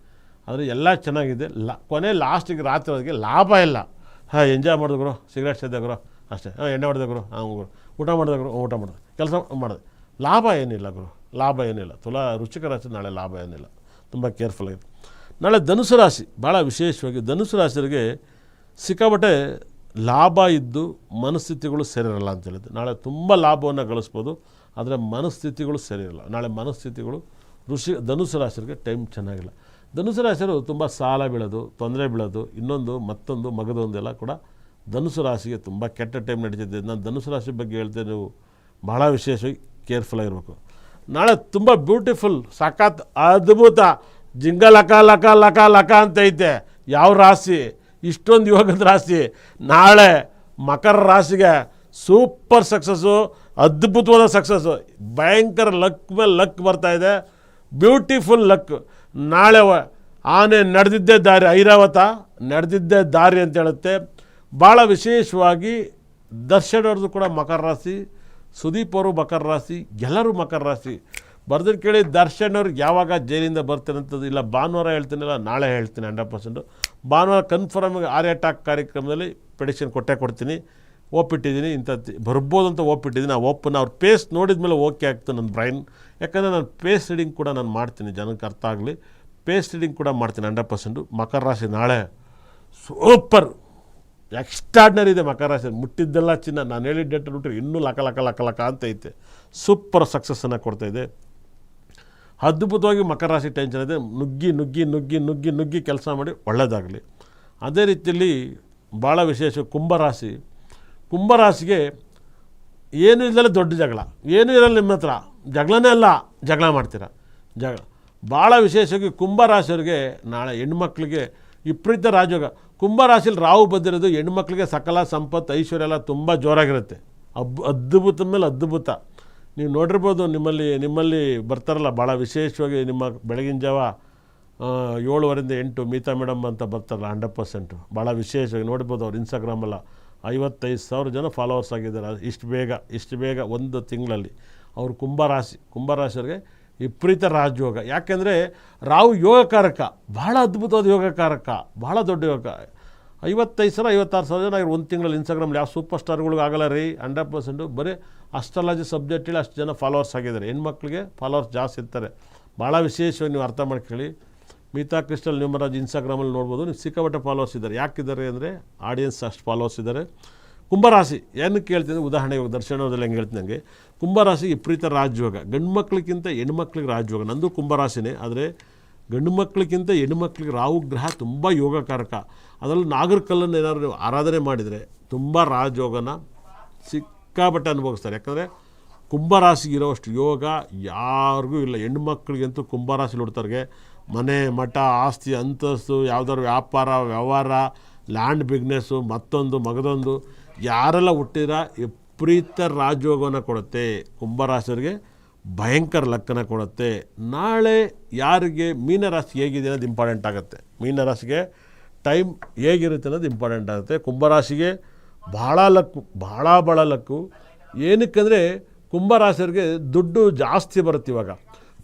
ಆದರೆ ಎಲ್ಲ ಚೆನ್ನಾಗಿದೆ. ಲಾ, ಕೊನೆ ಲಾಸ್ಟಿಗೆ ರಾತ್ರಿ ಅದಕ್ಕೆ ಲಾಭ ಇಲ್ಲ. ಹಾಂ, ಎಂಜಾಯ್ ಮಾಡಿದ್ರು ಗುರು. ಸಿಗರೇಟ್ ಸೇದಾಗ್ರೋ ಗುರು. ಅಷ್ಟೇ. ಹಾಂ, ಎಣ್ಣೆ ಹೊಡೆದಾಗ್ರು ಹಾಂ, ಗುರು. ಊಟ ಮಾಡಿದಾಗ್ರು ಊಟ ಮಾಡಿದೆ. ಕೆಲಸ ಮಾಡಿದೆ. ಲಾಭ ಏನಿಲ್ಲ ಗುರು. ಲಾಭ ಏನಿಲ್ಲ. ತುಲಾ ರುಚಿಕರ ನಾಳೆ ಲಾಭ ಏನಿಲ್ಲ. ತುಂಬ ಕೇರ್ಫುಲ್ ಆಗಿದೆ ನಾಳೆ ಧನುಸು ರಾಶಿ ಭಾಳ ವಿಶೇಷವಾಗಿ ಧನುಸು ರಾಶಿಯರಿಗೆ ಸಿಕ್ಕಾಬಟ್ಟೆ ಲಾಭ ಇದ್ದು ಮನಸ್ಥಿತಿಗಳು ಸರಿಯಿರಲ್ಲ ಅಂತ ಹೇಳಿದ್ದು. ನಾಳೆ ತುಂಬ ಲಾಭವನ್ನು ಗಳಿಸ್ಬೋದು, ಆದರೆ ಮನಸ್ಥಿತಿಗಳು ಸರಿಯಿರಲ್ಲ ನಾಳೆ ಮನಸ್ಥಿತಿಗಳು ಋಷಿ, ಧನುಸು ರಾಶಿಯರಿಗೆ ಟೈಮ್ ಚೆನ್ನಾಗಿಲ್ಲ. ಧನುಸು ರಾಶಿಯರು ತುಂಬ ಸಾಲ ಬೀಳೋದು, ತೊಂದರೆ ಬೀಳೋದು, ಇನ್ನೊಂದು, ಮತ್ತೊಂದು, ಮಗದೊಂದೆಲ್ಲ ಕೂಡ ಧನುಸು ರಾಶಿಗೆ ತುಂಬ ಕೆಟ್ಟ ಟೈಮ್ ನಡೀತಿದೆ. ನಾನು ಧನುಸು ರಾಶಿ ಬಗ್ಗೆ ಹೇಳ್ತೇನೆ ನೀವು ಭಾಳ ವಿಶೇಷವಾಗಿ ಕೇರ್ಫುಲ್ ಆಗಿರ್ಬೇಕು. ನಾಳೆ ತುಂಬ ಬ್ಯೂಟಿಫುಲ್ ಸಖತ್ ಅದ್ಭುತ. ಜಿಂಗ ಲಕ ಲಕ ಲಕ ಲಕ ಅಂತೈತೆ ಯಾವ ರಾಶಿ? ಇಷ್ಟೊಂದು ಯೋಗದ ರಾಶಿ. ನಾಳೆ ಮಕರ ರಾಶಿಗೆ ಸೂಪರ್ ಸಕ್ಸಸ್ಸು ಅದ್ಭುತವಾದ ಸಕ್ಸಸ್ಸು ಭಯಂಕರ ಲಕ್ ಮೇಲೆ ಲಕ್ ಬರ್ತಾ ಇದೆ. ಬ್ಯೂಟಿಫುಲ್ ಲಕ್ ನಾಳೆ ಆನೆ ನಡೆದಿದ್ದೇ ದಾರಿ, ಐರಾವತ ನಡೆದಿದ್ದೇ ದಾರಿ ಅಂತ ಹೇಳುತ್ತೆ. ಭಾಳ ವಿಶೇಷವಾಗಿ ದರ್ಶನವ್ರದ್ದು ಕೂಡ ಮಕರ ರಾಶಿ. ಸುದೀಪ್ ಅವರು ಮಕರ ರಾಶಿ, ಎಲ್ಲರೂ ಮಕರ ರಾಶಿ. ಬರೆದ್ರೆ ಕೇಳಿ ದರ್ಶನ್ ಅವ್ರಿಗೆ ಯಾವಾಗ ಜೈಲಿಂದ ಬರ್ತೀನಿ ಅಂತದ್ದು ಇಲ್ಲ, ಭಾನುವಾರ ಹೇಳ್ತೀನಿಲ್ಲ ನಾಳೆ ಹೇಳ್ತೀನಿ ಹಂಡ್ರೆಡ್ ಪರ್ಸೆಂಟು. ಭಾನುವಾರ ಕನ್ಫರ್ಮ್ ಆರ್ಯ ಅಟ್ಯಾಕ್ ಕಾರ್ಯಕ್ರಮದಲ್ಲಿ ಪ್ರೆಡಿಕ್ಷನ್ ಕೊಟ್ಟೆ ಕೊಡ್ತೀನಿ. ಒಪ್ಪಿಟ್ಟಿದ್ದೀನಿ, ಇಂಥ ಬರ್ಬೋದು ಅಂತ ಒಪ್ಪಿಟ್ಟಿದ್ದೀನಿ. ಆ ಓಪನ್ ಅವ್ರ ಪೇಸ್ ನೋಡಿದ ಮೇಲೆ ಓಕೆ ಆಗ್ತದೆ ನನ್ನ ಬ್ರೈನ್ ಯಾಕಂದರೆ ನಾನು ಪೇಸ್ ರೀಡಿಂಗ್ ಕೂಡ ನಾನು ಮಾಡ್ತೀನಿ, ಜನಕ್ಕೆ ಅರ್ಥ ಆಗಲಿ. ಪೇಸ್ ರೀಡಿಂಗ್ ಕೂಡ ಮಾಡ್ತೀನಿ ಹಂಡ್ರೆಡ್ ಪರ್ಸೆಂಟು. ಮಕರ ರಾಶಿ ನಾಳೆ. ಸೂಪರ್ ಎಕ್ಸ್ಟ್ರಾಡ್ನರಿ ಇದೆ ಮಕರ ರಾಶಿ ಮುಟ್ಟಿದ್ದೆಲ್ಲ ಚಿನ್ನ. ನಾನು ಹೇಳಿದ ಡೇಟ್ ಬಿಟ್ಟರೆ ಇನ್ನೂ ಲಕ ಲಕ ಲಕ ಲಕ ಅಂತ ಐತೆ. ಸೂಪರ್ ಸಕ್ಸಸ್ಸನ್ನು ಕೊಡ್ತಾ ಇದೆ. ಅದ್ಭುತವಾಗಿ ಮಕರ ರಾಶಿ ಟೆನ್ಷನ್ ಇದೆ. ನುಗ್ಗಿ ನುಗ್ಗಿ ನುಗ್ಗಿ ನುಗ್ಗಿ ನುಗ್ಗಿ ಕೆಲಸ ಮಾಡಿ ಒಳ್ಳೆಯದಾಗಲಿ ಅದೇ ರೀತಿಯಲ್ಲಿ ಭಾಳ ವಿಶೇಷ ಕುಂಭರಾಶಿ ಕುಂಭರಾಶಿಗೆ ಏನೂ ಇಲ್ಲದಲ್ಲೇ ದೊಡ್ಡ ಜಗಳ. ಏನೂ ಇರಲ್ಲ ನಿಮ್ಮ ಹತ್ರ. ಜಗಳನೇ ಅಲ್ಲ. ಜಗಳ ಮಾಡ್ತೀರ? ಜಗಳ ಭಾಳ ವಿಶೇಷವಾಗಿ ಕುಂಭರಾಶಿಯವ್ರಿಗೆ ನಾಳೆ ಹೆಣ್ಮಕ್ಳಿಗೆ ವಿಪರೀತ ರಾಜಯೋಗ. ಕುಂಭರಾಶಿಲಿ ರಾಹು ಬಂದಿರೋದು ಹೆಣ್ಮಕ್ಳಿಗೆ ಸಕಲ ಸಂಪತ್ತು, ಐಶ್ವರ್ಯ ಎಲ್ಲ ತುಂಬ ಜೋರಾಗಿರುತ್ತೆ. ಅಬ್ ಅದ್ಭುತ ಮೇಲೆ ಅದ್ಭುತ. ನೀವು ನೋಡಿರ್ಬೋದು ನಿಮ್ಮಲ್ಲಿ ನಿಮ್ಮಲ್ಲಿ ಬರ್ತಾರಲ್ಲ ಭಾಳ ವಿಶೇಷವಾಗಿ ನಿಮ್ಮ ಬೆಳಗಿನ ಜಾವ ಏಳುವರೆಯಿಂದ ಎಂಟು ಮೀತಾ ಮೇಡಮ್ ಅಂತ ಬರ್ತಾರಲ್ಲ ಹಂಡ್ರೆಡ್ ಪರ್ಸೆಂಟು ಭಾಳ ವಿಶೇಷವಾಗಿ ನೋಡ್ಬೋದು ಅವ್ರು ಇನ್ಸ್ಟಾಗ್ರಾಮಲ್ಲ ಐವತ್ತೈದು ಸಾವಿರ ಜನ ಫಾಲೋವರ್ಸ್ ಆಗಿದ್ದಾರೆ. ಇಷ್ಟು ಬೇಗ ಇಷ್ಟು ಬೇಗ ಒಂದು ತಿಂಗಳಲ್ಲಿ. ಅವರು ಕುಂಭರಾಶಿ, ಕುಂಭರಾಶಿಯವ್ರಿಗೆ ವಿಪರೀತ ರಾಜಯೋಗ. ಯಾಕೆಂದರೆ ರಾವು ಯೋಗಕಾರಕ, ಬಹಳ ಅದ್ಭುತವಾದ ಯೋಗಕಾರಕ, ಬಹಳ ದೊಡ್ಡ ಯೋಗ. ಐವತ್ತೈದು ಸಾವಿರ ಐವತ್ತಾರು ಸಾವಿರ ಜನ ಒಂದು ತಿಂಗಳಲ್ಲಿ ಇನ್ಸ್ಟಾಗ್ರಾಮಲ್ಲಿ ಯಾವ ಸೂಪರ್ ಸ್ಟಾರ್ಗಳಿಗೆ ಆಗಲ್ಲ ರೀ ಹಂಡ್ರೆಡ್ ಪರ್ಸೆಂಟು ಬರೀ ಅಸ್ಟ್ರಾಲಜಿ ಹೇಳಿ ಅಷ್ಟು ಜನ ಫಾಲೋವರ್ಸ್ ಆಗಿದ್ದಾರೆ. ಹೆಣ್ಮಕ್ಳಿಗೆ ಫಾಲೋವರ್ಸ್ ಜಾಸ್ತಿ ಇರ್ತಾರೆ. ಭಾಳ ವಿಶೇಷವಾಗಿ ನೀವು ಅರ್ಥ ಮಾಡ್ಕೊಳ್ಳಿ. ಮೀತಾ ಕೃಷ್ಣಲ್ ನಿಮ್ಮರಾಜ್ ಇನ್ಸ್ಟಾಗ್ರಾಮಲ್ಲಿ ನೋಡ್ಬೋದು. ನೀವು ಸಿಕ್ಕಾಪಟ್ಟೆ ಫಾಲೋವರ್ಸ್ ಇದ್ದಾರೆ. ಯಾಕಿದ್ದಾರೆ ಅಂದರೆ ಆಡಿಯನ್ಸ್ ಅಷ್ಟು ಫಾಲೋವರ್ಸ್ ಇದ್ದಾರೆ. ಕುಂಭರಾಶಿ ಏನಕ್ಕೆ ಹೇಳ್ತೀನಿ ಉದಾಹರಣೆ ಇವಾಗ ದರ್ಶನದಲ್ಲಿ ಹೆಂಗೆ ಹೇಳ್ತೀನಿ ನನಗೆ ಕುಂಭರಾಶಿ ವಿಪರೀತ ರಾಜಯೋಗ. ಗಂಡು ಮಕ್ಕಳಿಗಿಂತ ಹೆಣ್ಮಕ್ಳಿಗೆ ರಾಜಯೋಗ. ನಂದು ಕುಂಭರಾಶಿನೇ, ಆದರೆ ಗಂಡು ಮಕ್ಕಳಿಗಿಂತ ಹೆಣ್ಮಕ್ಳಿಗೆ ರಾಹು ಗ್ರಹ ತುಂಬ ಯೋಗಕಾರಕ. ಅದರಲ್ಲಿ ನಾಗರಕಲ್ಲನ್ನು ಏನಾದರೂ ಆರಾಧನೆ ಮಾಡಿದರೆ ತುಂಬ ರಾಜಯೋಗನ ಸಿಕ್ಕಾಪಟ್ಟೆ ಅನುಭವಿಸ್ತಾರೆ. ಯಾಕಂದರೆ ಕುಂಭರಾಶಿಗೆ ಇರೋಷ್ಟು ಯೋಗ ಯಾರಿಗೂ ಇಲ್ಲ. ಹೆಣ್ಮಕ್ಳಿಗಂತೂ ಕುಂಭರಾಶಿ ನೋಡ್ತಾರೆ ಮನೆ, ಮಠ, ಆಸ್ತಿ, ಅಂತಸ್ತು, ಯಾವುದಾದ್ರು ವ್ಯಾಪಾರ, ವ್ಯವಹಾರ, ಲ್ಯಾಂಡ್ ಬಿಗ್ನೆಸ್ಸು ಮತ್ತೊಂದು, ಮಗದೊಂದು. ಯಾರೆಲ್ಲ ಹುಟ್ಟಿದ್ರ? ವಿಪರೀತ ರಾಜಯೋಗವನ್ನು ಕೊಡುತ್ತೆ. ಕುಂಭರಾಶಿಯವರಿಗೆ ಭಯಂಕರ ಲಕ್ಕನ ಕೊಡುತ್ತೆ. ನಾಳೆ ಯಾರಿಗೆ ಮೀನರಾಶಿ ಹೇಗಿದೆ ಅನ್ನೋದು ಇಂಪಾರ್ಟೆಂಟ್ ಆಗುತ್ತೆ. ಮೀನರಾಶಿಗೆ ಟೈಮ್ ಹೇಗಿರುತ್ತೆ ಅನ್ನೋದು ಇಂಪಾರ್ಟೆಂಟ್ ಆಗುತ್ತೆ. ಕುಂಭರಾಶಿಗೆ ಭಾಳ ಲಕ್ಕು ಭಾಳ ಭಾಳ ಲಕ್ಕು. ಏನಕ್ಕಂದರೆ ಕುಂಭರಾಶಿಯವ್ರಿಗೆ ದುಡ್ಡು ಜಾಸ್ತಿ ಬರುತ್ತೆ ಇವಾಗ.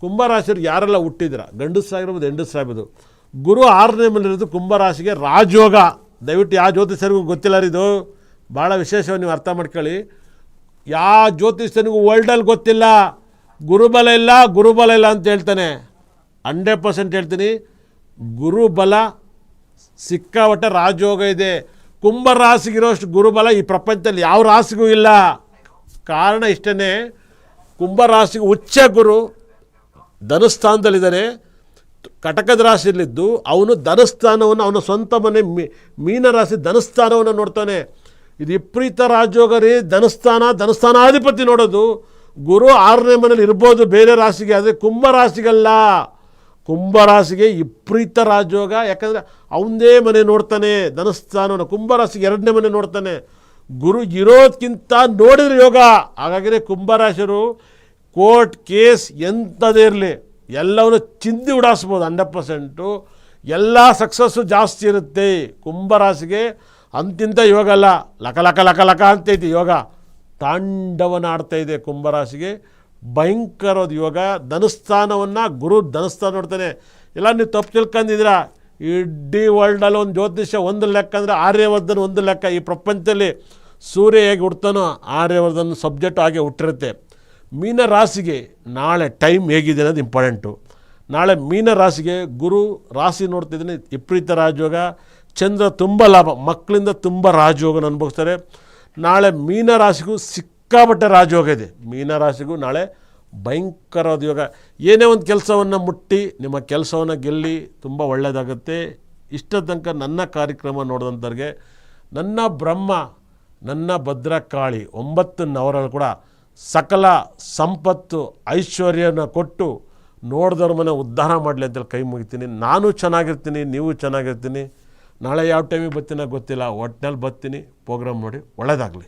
ಕುಂಭರಾಶಿಯವ್ರು ಯಾರೆಲ್ಲ ಹುಟ್ಟಿದ್ರ? ಗಂಡಸಾಗಿರ್ಬೋದು ಹೆಂಡಸಾಗಿರ್ಬೋದು ಗುರು ಆರನೇ ಮನೆಯಲ್ಲಿರೋದು ಕುಂಭರಾಶಿಗೆ ರಾಜಯೋಗ ದಯವಿಟ್ಟು ಯಾವ ಜ್ಯೋತಿಷರಿಗೂ ಗೊತ್ತಿಲ್ಲ ಇದು. ಭಾಳ ವಿಶೇಷವಾಗಿ ನೀವು ಅರ್ಥ ಮಾಡ್ಕೊಳ್ಳಿ. ಯಾವ ಜ್ಯೋತಿಷ್ಯನಿಗೂ ವರ್ಲ್ಡಲ್ಲಿ ಗೊತ್ತಿಲ್ಲ. ಗುರುಬಲ ಇಲ್ಲ ಗುರುಬಲ ಇಲ್ಲ ಅಂತ ಹೇಳ್ತಾನೆ. ಹಂಡ್ರೆಡ್ ಪರ್ಸೆಂಟ್ ಹೇಳ್ತೀನಿ. ಗುರುಬಲ ಸಿಕ್ಕಾಪಟ್ಟೆ ರಾಜಯೋಗ ಇದೆ. ಕುಂಭ ರಾಶಿಗಿರೋಷ್ಟು ಗುರುಬಲ ಈ ಪ್ರಪಂಚದಲ್ಲಿ ಯಾವ ರಾಶಿಗೂ ಇಲ್ಲ. ಕಾರಣ ಇಷ್ಟೇ ಕುಂಭ ರಾಶಿಗೆ ಉಚ್ಚ ಗುರು ಧನುಸ್ಥಾನದಲ್ಲಿದ್ದಾನೆ. ಕಟಕದ ರಾಶಿಯಲ್ಲಿದ್ದು ಅವನು ಧನಸ್ಥಾನವನ್ನು ಅವನ ಸ್ವಂತ ಮನೆ ಮೀನ ರಾಶಿ ಧನಸ್ಥಾನವನ್ನು ನೋಡ್ತಾನೆ. ಇದು ವಿಪರೀತ ರಾಜಯೋಗ ರೀ ಧನಸ್ಥಾನ, ಧನಸ್ಥಾನಾಧಿಪತಿ ನೋಡೋದು. ಗುರು ಆರನೇ ಮನೇಲಿ ಇರ್ಬೋದು, ಬೇರೆ ರಾಶಿಗೆ, ಆದರೆ ಕುಂಭರಾಶಿಗಲ್ಲ ಕುಂಭರಾಶಿಗೆ ವಿಪರೀತ ರಾಜಯೋಗ ಯಾಕಂದರೆ ಅವನದೇ ಮನೆ ನೋಡ್ತಾನೆ ಧನಸ್ಥಾನವನ್ನು ಕುಂಭರಾಶಿಗೆ ಎರಡನೇ ಮನೆ ನೋಡ್ತಾನೆ. ಗುರು ಇರೋದಕ್ಕಿಂತ ನೋಡಿದ್ರೆ ಯೋಗ. ಹಾಗಾಗಿನೇ ಕುಂಭರಾಶಿಯರು ಕೋರ್ಟ್ ಕೇಸ್ ಎಂಥದೇ ಇರಲಿ, ಎಲ್ಲವನ್ನು ಚಿಂದಿ ಉಡಾಸ್ಬೋದು, ಹಂಡ್ರೆಡ್ ಪರ್ಸೆಂಟು. ಎಲ್ಲ ಸಕ್ಸಸ್ಸು ಜಾಸ್ತಿ ಇರುತ್ತೆ. ಕುಂಭರಾಶಿಗೆ ಅಂತಿಂತ ಯೋಗ ಅಲ್ಲ. ಲಕ ಲಕ ಲಕ ಲಕ ಅಂತೈತಿ ಯೋಗ. ತಾಂಡವನ ಆಡ್ತಾ ಇದೆ ಕುಂಭರಾಶಿಗೆ. ಭಯಂಕರವಾದ ಯೋಗ. ಧನಸ್ಥಾನವನ್ನು ಗುರು ಧನಸ್ಥಾನ ನೋಡ್ತಾನೆ. ಇಲ್ಲ ನೀವು ತಪ್ಪು ತಿಳ್ಕೊಂಡಿದ್ದೀರಾ? ಇಡೀ ವರ್ಲ್ಡಲ್ಲಿ ಒಂದು ಜ್ಯೋತಿಷ್ಯ, ಒಂದು ಲೆಕ್ಕ ಅಂದರೆ ಆರ್ಯವರ್ಧನ್ ಒಂದು ಲೆಕ್ಕ. ಈ ಪ್ರಪಂಚದಲ್ಲಿ ಸೂರ್ಯ ಹೇಗೆ ಹುಡ್ತಾನೋ ಆರ್ಯವರ್ಧನ್ ಸಬ್ಜೆಕ್ಟ್ ಹಾಗೆ ಹುಟ್ಟಿರುತ್ತೆ. ಮೀನ ರಾಶಿಗೆ ನಾಳೆ ಟೈಮ್ ಹೇಗಿದೆ ಅನ್ನೋದು ಇಂಪಾರ್ಟೆಂಟು ನಾಳೆ ಮೀನ ರಾಶಿಗೆ ಗುರು ರಾಶಿ ನೋಡ್ತಿದ್ದೀನಿ. ವಿಪರೀತ ರಾಜಯೋಗ. ಚಂದ್ರ ತುಂಬ ಲಾಭ, ಮಕ್ಕಳಿಂದ ತುಂಬ ರಾಜಯೋಗನ ಅನುಭವಿಸ್ತಾರೆ. ನಾಳೆ ಮೀನ ರಾಶಿಗೂ ಸಿಕ್ಕಾಪಟ್ಟೆ ರಾಜಯೋಗ ಇದೆ. ಮೀನ ರಾಶಿಗೂ ನಾಳೆ ಭಯಂಕರವಾದ ಯೋಗ. ಏನೇ ಒಂದು ಕೆಲಸವನ್ನು ಮುಟ್ಟಿ, ನಿಮ್ಮ ಕೆಲಸವನ್ನು ಗೆಲ್ಲಿ ತುಂಬ ಒಳ್ಳೆಯದಾಗುತ್ತೆ ಇಷ್ಟ ತನಕ ನನ್ನ ಕಾರ್ಯಕ್ರಮ ನೋಡಿದಂಥವ್ರಿಗೆ ನನ್ನ ಬ್ರಹ್ಮ, ನನ್ನ ಭದ್ರಕಾಳಿ ಒಂಬತ್ತು ನವರಲ್ಲಿ ಕೂಡ ಸಕಲ ಸಂಪತ್ತು, ಐಶ್ವರ್ಯನ ಕೊಟ್ಟು ನೋಡಿದವ್ರ ಮನೆ ಉದ್ಧಾರ ಮಾಡಲಿ ಅಂತೇಳಿ ಕೈ ಮುಗಿತೀನಿ. ನಾನು ಚೆನ್ನಾಗಿರ್ತೀನಿ, ನೀವು ಚೆನ್ನಾಗಿರ್ತೀನಿ. ನಾಳೆ ಯಾವ ಟೈಮಿಗೆ ಬರ್ತೀನೋ ಗೊತ್ತಿಲ್ಲ ಒಟ್ಟಿನಲ್ಲಿ ಬರ್ತೀನಿ ಪ್ರೋಗ್ರಾಮ್ ನೋಡಿ ಒಳ್ಳೆಯದಾಗಲಿ